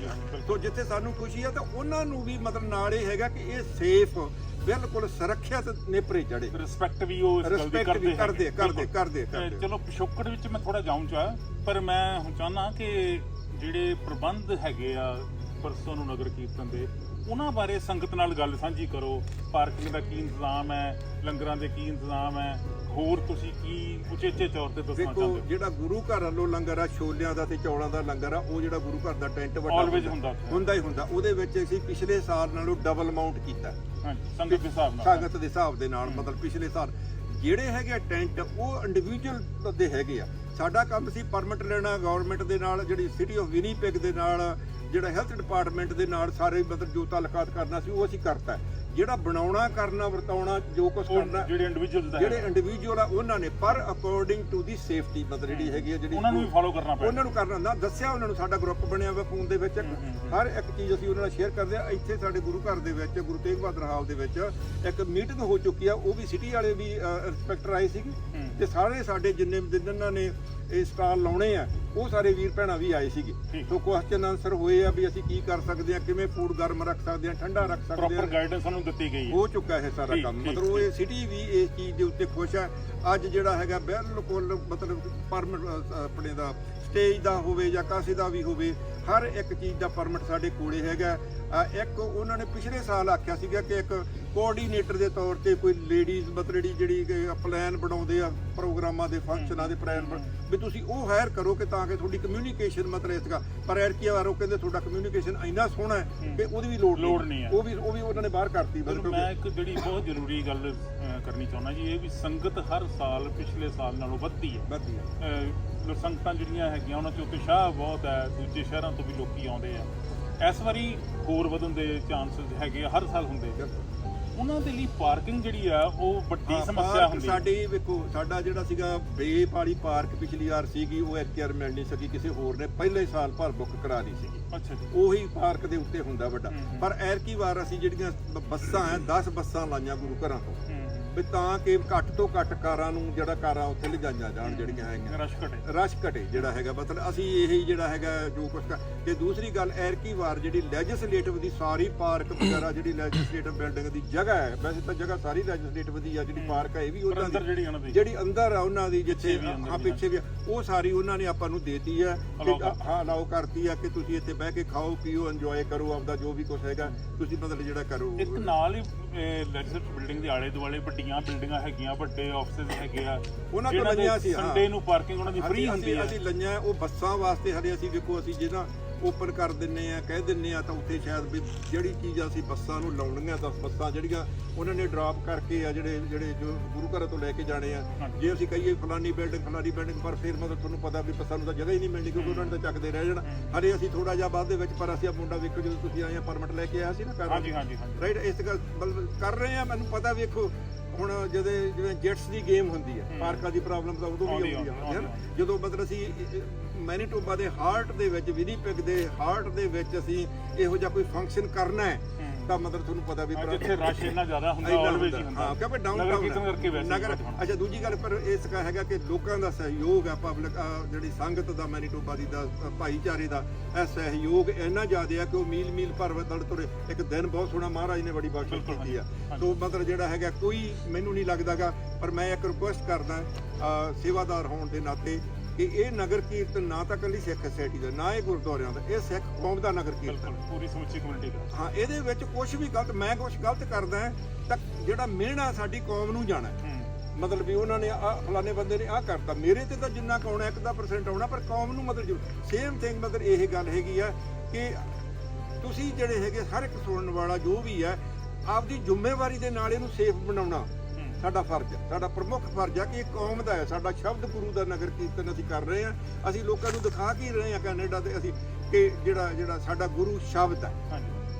ਸੋ ਜਿੱਥੇ ਸਾਨੂੰ ਖੁਸ਼ੀ ਹੈ ਤਾਂ ਉਹਨਾਂ ਨੂੰ ਵੀ ਮਤਲਬ ਨਾਲ ਇਹ ਹੈਗਾ ਕਿ ਇਹ ਸੇਫ ਬਿਲਕੁਲ ਸੁਰੱਖਿਅਤ ਨੇਪਰੇ ਚੜੇ ਰਿਸਪੈਕਟ ਵੀ ਉਹ ਇਸ ਗੱਲ ਦੀ ਕਰਦੇ। ਕਰਦੇ। ਕਰਦੇ ਕਰਦੇ ਚਲੋ ਪਿਛੋਕੜ ਵਿੱਚ ਮੈਂ ਥੋੜਾ ਜਾਉਂ ਚਾ ਪਰ ਮੈਂ ਹੁਣ ਚਾਹਨਾ ਕਿ ਜਿਹੜੇ ਪ੍ਰਬੰਧ ਹੈਗੇ ਆ ਪਰਸੋਂ ਨੂੰ ਨਗਰ ਕੀਰਤਨ ਦੇ ਉਹਨਾਂ ਬਾਰੇ ਸੰਗਤ ਨਾਲ ਗੱਲ ਸਾਂਝੀ ਕਰੋ। ਪਾਰਕਿੰਗ ਦਾ ਕੀ ਇੰਤਜ਼ਾਮ ਹੈ ਲੰਗਰਾਂ ਦੇ ਕੀ ਇੰਤਜ਼ਾਮ ਹੈ ਹੋਰ ਤੁਸੀਂ ਕੀ ਉਚੇਚੇ ਤੌਰ ਤੇ ਦੱਸਣਾ ਦੇਖੋ ਚਾਹੁੰਦੇ ਹੋ? ਜਿਹੜਾ ਗੁਰੂ ਘਰ ਵੱਲੋਂ ਲੰਗਰ ਆ ਛੋਲਿਆਂ ਦਾ ਤੇ ਚੌਲਾਂ ਦਾ ਲੰਗਰ ਆ ਉਹ ਜਿਹੜਾ ਗੁਰੂ ਘਰ ਦਾ ਟੈਂਟ ਵੱਡਾ Always ਹੁੰਦਾ ਉੱਥੇ। ਹੁੰਦਾ ਹੀ ਹੁੰਦਾ। ਉਹਦੇ ਵਿੱਚ ਅਸੀਂ ਪਿਛਲੇ ਸਾਲ ਨਾਲੋਂ ਡਬਲ ਅਮਾਉਂਟ ਕੀਤਾ। ਹਾਂਜੀ ਸੰਗਤ ਦੇ ਹਿਸਾਬ ਨਾਲ। ਸੰਗਤ ਦੇ ਹਿਸਾਬ ਦੇ ਨਾਲ ਮਤਲਬ ਪਿਛਲੇ ਸਾਲ। ਜਿਹੜੇ ਹੈਗੇ ਆ ਟੈਂਟ ਉਹ ਇੰਡੀਵਿਜੂਅਲ ਦੇ ਹੈਗੇ ਆ। ਸਾਡਾ ਕੰਮ ਸੀ ਪਰਮਿਟ ਲੈਣਾ ਗਵਰਨਮੈਂਟ ਦੇ ਨਾਲ ਜਿਹੜੀ ਸਿਟੀ ਆਫ ਵਿਨੀਪੈਗ ਦੇ ਨਾਲ ਜਿਹੜਾ ਹੈਲਥ ਡਿਪਾਰਟਮੈਂਟ ਦੇ ਨਾਲ ਸਾਰੇ ਮਤਲਬ ਜੋ ਤਾਲੁਕਾਤ ਕਰਨਾ ਸੀ ਉਹ ਅਸੀਂ ਕਰਤਾ। ਜਿਹੜਾ ਬਣਾਉਣਾ ਕਰਨਾ ਵਰਤਾਉਣਾ ਜੋ ਕੁਝ ਕਰਨਾ ਜਿਹੜੇ ਇੰਡੀਵਿਜੂਅਲ ਦਾ ਜਿਹੜੇ ਇੰਡੀਵਿਜੂਅਲ ਆ ਉਹਨਾਂ ਨੇ ਪਰ ਅਕੋਰਡਿੰਗ ਟੂ ਦੀ ਸੇਫਟੀ ਮਤਲਬ ਜਿਹੜੀ ਹੈਗੀ ਆ ਜਿਹੜੀ ਉਹਨਾਂ ਨੂੰ ਵੀ ਫਾਲੋ ਕਰਨਾ ਪੈਣਾ। ਉਹਨਾਂ ਨੂੰ ਕਰਨਾ ਨਾ ਦੱਸਿਆ ਉਹਨਾਂ ਨੂੰ ਸਾਡਾ ਗਰੁੱਪ ਬਣਿਆ ਹੋਇਆ ਫੋਨ ਦੇ ਵਿੱਚ। ਹਰ ਇੱਕ ਚੀਜ਼ ਅਸੀਂ ਉਹਨਾਂ ਨਾਲ ਸ਼ੇਅਰ ਕਰਦੇ ਆ। ਇੱਥੇ ਸਾਡੇ ਗੁਰੂ ਘਰ ਦੇ ਵਿੱਚ ਗੁਰੂ ਤੇਗ ਬਹਾਦਰ ਹਾਲ ਦੇ ਵਿੱਚ ਇੱਕ ਮੀਟਿੰਗ ਹੋ ਚੁੱਕੀ ਆ। ਉਹ ਵੀ ਸਿਟੀ ਵਾਲੇ ਵੀ ਇੰਸਪੈਕਟਰ ਆਏ ਸੀਗੇ। ਤੇ ਸਾਰੇ ਸਾਡੇ ਜਿੰਨੇ ਜਿਨ੍ਹਾਂ ਨੇ ਇਹ ਸਟਾਲ ਲਾਉਣੇ ਆ ਉਹ ਸਾਰੇ ਵੀਰ ਭੈਣਾਂ ਵੀ ਆਏ ਸੀਗੇ। ਸੋ ਕੁਐਸਚਨ ਆਨਸਰ ਹੋਏ ਆ ਵੀ ਅਸੀਂ ਕੀ ਕਰ ਸਕਦੇ ਆ ਕਿਵੇਂ ਫੂਡ ਗਰਮ ਰੱਖ ਸਕਦੇ ਆ ਠੰਡਾ ਰੱਖ ਸਕਦੇ ਪ੍ਰੋਪਰ ਆ ਗਾਈਡੈਂਸ ਸਾਨੂੰ ਦਿੱਤੀ ਗਈ ਹੈ। ਹੋ ਚੁੱਕਾ ਹੈ ਸਾਰਾ ਕੰਮ। ਮਤਲਬ ਉਹ ਇਹ ਸਿਟੀ ਵੀ ਇਸ ਚੀਜ਼ ਦੇ ਉੱਤੇ ਖੁਸ਼ ਹੈ ਅੱਜ ਜਿਹੜਾ ਹੈਗਾ ਬਿਲਕੁਲ ਮਤਲਬ ਪਰਮਿਟ ਆਪਣੇ ਦਾ ਸਟੇਜ ਦਾ ਹੋਵੇ ਜਾਂ ਕਾਸੇ ਦਾ ਵੀ ਹੋਵੇ ਹਰ ਇੱਕ ਚੀਜ਼ ਦਾ ਪਰਮਿਟ ਸਾਡੇ ਕੋਲੇ ਹੈਗਾ। ਇੱਕ ਉਹਨਾਂ ਨੇ ਪਿਛਲੇ ਸਾਲ ਆਖਿਆ ਸੀਗਾ ਕਿ ਇੱਕ ਕੋਆਰਡੀਨੇਟਰ ਦੇ ਤੌਰ ਤੇ ਕੋਈ ਲੇਡੀਜ਼ ਮਤਲਬ ਜਿਹੜੀ ਪਲਾਨ ਬਣਾਉਂਦੇ ਆ ਪ੍ਰੋਗਰਾਮਾਂ ਦੇ ਫੰਕਸ਼ਨਾਂ ਦੇ ਪਲਾਨ ਵੀ ਤੁਸੀਂ ਉਹ ਹਾਇਰ ਕਰੋ ਕਿ ਤਾਂ ਕਿ ਤੁਹਾਡੀ ਕਮਿਊਨੀਕੇਸ਼ਨ ਮਤਲਬ ਇਸ ਦਾ ਪਰ ਐਰ ਕੀ ਵਾਰ ਕਹਿੰਦੇ ਤੁਹਾਡਾ ਕਮਿਊਨੀਕੇਸ਼ਨ ਇੰਨਾ ਸੋਹਣਾ ਹੈ ਕਿ ਉਹਦੀ ਵੀ ਲੋੜ ਲੋੜ ਨਹੀਂ ਹੈ। ਉਹ ਵੀ ਉਹ ਵੀ ਉਹਨਾਂ ਨੇ ਬਾਹਰ ਕਰਤੀ ਮੈਂ ਇੱਕ ਜਿਹੜੀ ਬਹੁਤ ਜ਼ਰੂਰੀ ਗੱਲ ਕਰਨੀ ਚਾਹੁੰਦਾ ਜੀ ਇਹ ਵੀ ਸੰਗਤ ਹਰ ਸਾਲ ਪਿਛਲੇ ਸਾਲ ਨਾਲੋਂ ਵੱਧਦੀ ਹੈ। ਵਧੀਆ ਅਹ, ਸੰਗਤਾਂ ਜਿਹੜੀਆਂ ਹੈਗੀਆਂ ਉਹਨਾਂ 'ਚ ਉਤਸ਼ਾਹ ਬਹੁਤ ਹੈ ਦੂਜੇ ਸ਼ਹਿਰਾਂ ਤੋਂ ਵੀ ਲੋਕੀ ਆਉਂਦੇ ਆ। ਇਸ ਵਾਰੀ ਹੋਰ ਵਧਣ ਦੇ ਚਾਂਸਸ ਹੈਗੇ ਆ, ਹਰ ਸਾਲ ਹੁੰਦੇ। ਉਹਨਾਂ ਦੇ ਲਈ ਪਾਰਕਿੰਗ ਜਿਹੜੀ ਆ ਉਹ ਵੱਡੀ ਹਾਂ, ਸਮੱਸਿਆ ਹੁੰਦੀ। ਹੈ ਸਾਡੀ ਵੇਖੋ ਸਾਡਾ ਜਿਹੜਾ ਸੀਗਾ ਬੇਪ ਵਾਲੀ ਪਾਰਕ ਪਿਛਲੀ ਵਾਰ ਸੀਗੀ ਉਹ ਵਾਰ ਮਿਲ ਨਹੀਂ ਸਕੀ ਕਿਸੇ ਹੋਰ ਨੇ ਪਹਿਲੇ ਸਾਲ ਭਰ ਬੁੱਕ ਕਰਾ ਲਈ ਸੀਗੀ। ਅੱਛਾ ਜੀ। ਉਹੀ ਪਾਰਕ ਦੇ ਉੱਤੇ ਹੁੰਦਾ ਵੱਡਾ। ਹੂੰ, ਹੂੰ। ਪਰ ਐਰਕੀ ਵਾਰ ਅਸੀਂ ਜਿਹੜੀਆਂ ਬ- ਬੱਸਾਂ ਆ 10 ਬੱਸਾਂ ਲਾਈਆਂ ਗੁਰੂ ਘਰਾਂ ਤੋਂ। ਵੀ ਤਾਂ ਕਿ ਘੱਟ ਤੋਂ ਘੱਟ ਕਾਰਾਂ ਨੂੰ ਜਿਹੜਾ ਕਾਰਾਂ ਉੱਥੇ ਲਿਜਾਈਆਂ ਜਾਣ ਜਿਹੜੀਆਂ ਹੈਗੀਆਂ। ਰਸ਼ ਘਟੇ। ਰਸ਼ ਘਟੇ ਜਿਹੜਾ ਹੈਗਾ। ਮਤਲਬ ਅਸੀਂ ਇਹੀ ਜਿਹੜਾ ਹੈਗਾ ਜੋ ਕੁਝ ਤੇ ਦੂਸਰੀ ਗੱਲ ਐਰਕੀ ਵਾਰ ਜਿਹੜੀ ਲੈਜਿਸਲੇਟਿਵ ਦੀ ਸਾਰੀ ਪਾਰਕ ਵਗੈਰਾ ਜਿਹੜੀ ਲੈਜਿਸਲੇਟਿਵ ਬਿਲਡਿੰਗ ਦੀ ਜਗ੍ਹਾ ਹੈ ਵੈਸੇ ਤਾਂ ਜਗ੍ਹਾ ਸਾਰੀ ਲੈਜਿਸਲੇਟਿਵ ਦੀ ਆ ਜਿਹੜੀ ਪਾਰਕ ਹੈ ਇਹ ਵੀ ਉਹਨਾਂ ਅੰਦਰ ਦੀ ਜਿਹੜੀ ਅੰਦਰ ਆ ਉਹਨਾਂ ਦੀ ਜਿੱਥੇ ਹਾਂ ਵੀ ਪਿੱਛੇ ਵੀ ਆ, ਉਹ ਸਾਰੀ ਉਹਨਾਂ ਨੇ ਆਪਾਂ ਨੂੰ ਦੇਤੀ ਆ ਕਿ। ਹਾਂ ਅਲਾਉ ਕਰਤੀ ਆ ਕਿ ਤੁਸੀਂ ਇੱਥੇ ਬਹਿ ਕੇ ਖਾਓ ਪੀਓ ਇੰਜੋਏ ਕਰੋ ਆਪਦਾ ਜੋ ਵੀ ਕੁਝ ਹੈਗਾ ਤੁਸੀਂ ਮਤਲਬ ਜਿਹੜਾ ਕਰੋ। ਇੱਕ ਨਾਲ ਹੀ ਲੈਜਿਸਲੇਟਿਵ ਬਿਲਡਿੰਗ ਦੇ ਆਲੇ ਦੁਆਲੇ ਵੱਡੀਆਂ ਬਿਲਡਿੰਗਾਂ ਹੈਗੀਆਂ ਵੱਡੇ ਆਫਿਸ ਹੈਗੇ ਆ। ਉਹਨਾਂ ਤੋਂ ਲਈਆਂ ਸੀ, ਹਾਂ। ਸੰਡੇ ਨੂੰ ਪਾਰਕਿੰਗ ਉਹਨਾਂ ਦੀ ਫ੍ਰੀ ਹੁੰਦੀ ਹੈ ਅਸੀਂ ਲਈਆਂ ਉਹ ਬੱਸਾਂ ਵਾਸਤੇ ਹਲੇ ਅਸੀਂ ਵੇਖੋ ਅਸੀਂ ਜਿਹਨਾਂ ਓਪਨ ਕਰ ਦਿੰਨੇ ਆ ਕਹਿ ਦਿੰਨੇ ਆ ਤਾਂ ਉੱਥੇ ਸ਼ਾਇਦ ਵੀ ਜਿਹੜੀ ਚੀਜ਼ ਅਸੀਂ ਬੱਸਾਂ ਨੂੰ ਲਾਉਣੀਆਂ ਤਾਂ ਬੱਸਾਂ ਜਿਹੜੀਆਂ ਉਹਨਾਂ ਨੇ ਡ੍ਰੌਪ ਕਰਕੇ ਆ ਜਿਹੜੇ ਜਿਹੜੇ ਜੋ ਗੁਰੂ ਘਰ ਤੋਂ ਲੈ ਕੇ ਜਾਣੇ ਆ। ਜੇ ਅਸੀਂ ਕਹੀਏ ਫਲਾਨੀ ਬਿਲਡਿੰਗ ਫਲਾਨੀ ਬਿਲਡਿੰਗ ਪਰ ਫਿਰ ਮਤਲਬ ਤੁਹਾਨੂੰ ਪਤਾ ਵੀ ਬੱਸਾਂ ਨੂੰ ਤਾਂ ਜਗ੍ਹਾ ਹੀ ਨਹੀਂ ਮਿਲਣੀ ਕਿਉਂਕਿ ਉਹਨਾਂ ਨੇ ਤਾਂ ਚੱਕਦੇ ਰਹਿ ਜਾਣਾ। ਹਲੇ ਅਸੀਂ ਥੋੜਾ ਜਿਹਾ ਬਾਅਦ ਦੇ ਵਿੱਚ ਪਰ ਅਸੀਂ ਆ ਮੁੰਡਾ ਵੇਖੋ ਜਦੋਂ ਤੁਸੀਂ ਆਏ ਆ ਪਰਮਿਟ ਲੈ ਕੇ ਆਇਆ ਸੀ ਨਾ ਕਰ ਹਾਂਜੀ ਹਾਂਜੀ ਹਾਂਜੀ। ਰਾਈਟ ਇਸ ਗੱਲ ਕਰ ਰਹੇ ਆ ਮੈਨੂੰ ਪਤਾ ਵੇਖੋ ਹੁਣ ਜਦੋਂ ਜਿਵੇਂ ਜੈਟਸ ਦੀ ਗੇਮ ਹੁੰਦੀ ਹੈ। ਪਾਰਕਾਂ ਦੀ ਪ੍ਰੋਬਲਮ ਤਾਂ ਉਦੋਂ ਵੀ ਆਉਂਦੀ ਹੈ। ਜਦੋਂ ਮਤਲਬ ਅਸੀਂ ਮੈਨੀਟੋਬਾ ਦੇ ਹਾਰਟ ਦੇ ਵਿੱਚ ਵਿਨੀਪੈਗ ਦੇ ਹਾਰਟ ਦੇ ਵਿੱਚ ਅਸੀਂ ਇਹੋ ਜਿਹਾ ਕੋਈ ਫੰਕਸ਼ਨ ਕਰਨਾ ਹੂੰ। ਤਾਂ ਮਤਲਬ ਤੁਹਾਨੂੰ ਪਤਾ ਵੀ ਜਿੱਥੇ ਰਸ਼ ਇੰਨਾ ਜ਼ਿਆਦਾ ਹੁੰਦਾ ਆਲਵੇਜ਼ ਹੀ ਹੁੰਦਾ। ਹਾਂ ਕਿਉਂਕਿ ਡਾਊਨ ਹੀ ਨਗਰ। ਅੱਛਾ ਦੂਜੀ ਗੱਲ ਪਰ ਇਸ ਕਾ ਹੈਗਾ ਕਿ ਲੋਕਾਂ ਦਾ ਸਹਿਯੋਗ ਹੈ ਪਬਲਿਕ ਜਿਹੜੀ ਸੰਗਤ ਦਾ ਮੈਨੀਟੋਬਾ ਦੀ ਭਾਈਚਾਰੇ ਦਾ ਇਹ ਸਹਿਯੋਗ ਇੰਨਾ ਜ਼ਿਆਦਾ ਹੈ ਕਿ ਉਹ ਮੀਲ ਮੀਲ ਭਰ ਦੜ ਤੁਰੇ ਇੱਕ ਦਿਨ ਬਹੁਤ ਸੋਹਣਾ ਮਹਾਰਾਜ ਨੇ ਬੜੀ ਬਖਸ਼ਿਸ਼ ਕੀਤੀ ਆ। ਸੋ ਮਤਲਬ ਜਿਹੜਾ ਹੈਗਾ ਕੋਈ ਮੈਨੂੰ ਨਹੀਂ ਲੱਗਦਾਗਾ ਪਰ ਮੈਂ ਇੱਕ ਰਿਕੁਐਸਟ ਕਰਦਾ ਸੇਵਾਦਾਰ ਹੋਣ ਦੇ ਨਾਤੇ ਕਿ ਇਹ ਨਗਰ ਕੀਰਤਨ ਨਾ ਤਾਂ ਕੱਲੀ ਸਿੱਖ ਸੋਸਾਇਟੀ ਦਾ ਨਾ ਇਹ ਗੁਰਦੁਆਰਿਆਂ ਦਾ ਇਹ ਸਿੱਖ ਕੌਮ ਦਾ ਨਗਰ ਕੀਰਤਨ। ਬਿਲਕੁਲ ਪੂਰੀ ਸਮੁੱਚੀ ਕਮਿਊਨਿਟੀ ਦਾ। ਹਾਂ ਇਹਦੇ ਵਿੱਚ ਕੁਝ ਵੀ ਗਲਤ ਮੈਂ ਕੁਝ ਗਲਤ ਕਰਦਾ ਹਾਂ, ਤਾਂ ਜਿਹੜਾ ਮਿਹਣਾ ਸਾਡੀ ਕੌਮ ਨੂੰ ਜਾਣਾ ਹੈ। ਹੂੰ। ਮਤਲਬ ਵੀ ਉਹਨਾਂ ਨੇ ਆ ਫਲਾਣੇ ਬੰਦੇ ਨੇ ਆ ਕਰਤਾ ਮੇਰੇ ਤੇ ਤਾਂ ਜਿੰਨਾ ਕੁ ਆਉਣਾ ਇੱਕ ਦਾ ਪਰਸੈਂਟ ਆਉਣਾ ਪਰ ਕੌਮ ਨੂੰ ਮਤਲਬ ਸੇਮ ਥਿੰਗ ਮਤਲਬ ਇਹ ਗੱਲ ਹੈਗੀ ਆ ਕਿ ਤੁਸੀਂ ਜਿਹੜੇ ਹੈਗੇ ਹਰ ਇੱਕ ਸੁਣਨ ਵਾਲਾ ਜੋ ਵੀ ਹੈ ਆਪਦੀ ਜ਼ਿੰਮੇਵਾਰੀ ਦੇ ਨਾਲ ਇਹਨੂੰ ਸੇਫ ਬਣਾਉਣਾ। ਹੂੰ ਸਾਡਾ ਫਰਜ਼ ਹੈ। ਸਾਡਾ ਪ੍ਰਮੁੱਖ ਫਰਜ਼ ਹੈ ਕਿ ਇਹ ਕੌਮ ਦਾ ਹੈ। ਸਾਡਾ ਸ਼ਬਦ ਗੁਰੂ ਦਾ ਨਗਰ ਕੀਰਤਨ ਅਸੀਂ ਕਰ ਰਹੇ ਹਾਂ। ਅਸੀਂ ਲੋਕਾਂ ਨੂੰ ਦਿਖਾ ਕੀ ਰਹੇ ਹਾਂ ਕੈਨੇਡਾ ਤੇ ਅਸੀਂ ਕਿ ਜਿਹੜਾ ਜਿਹੜਾ ਸਾਡਾ ਗੁਰੂ ਸ਼ਬਦ ਹੈ।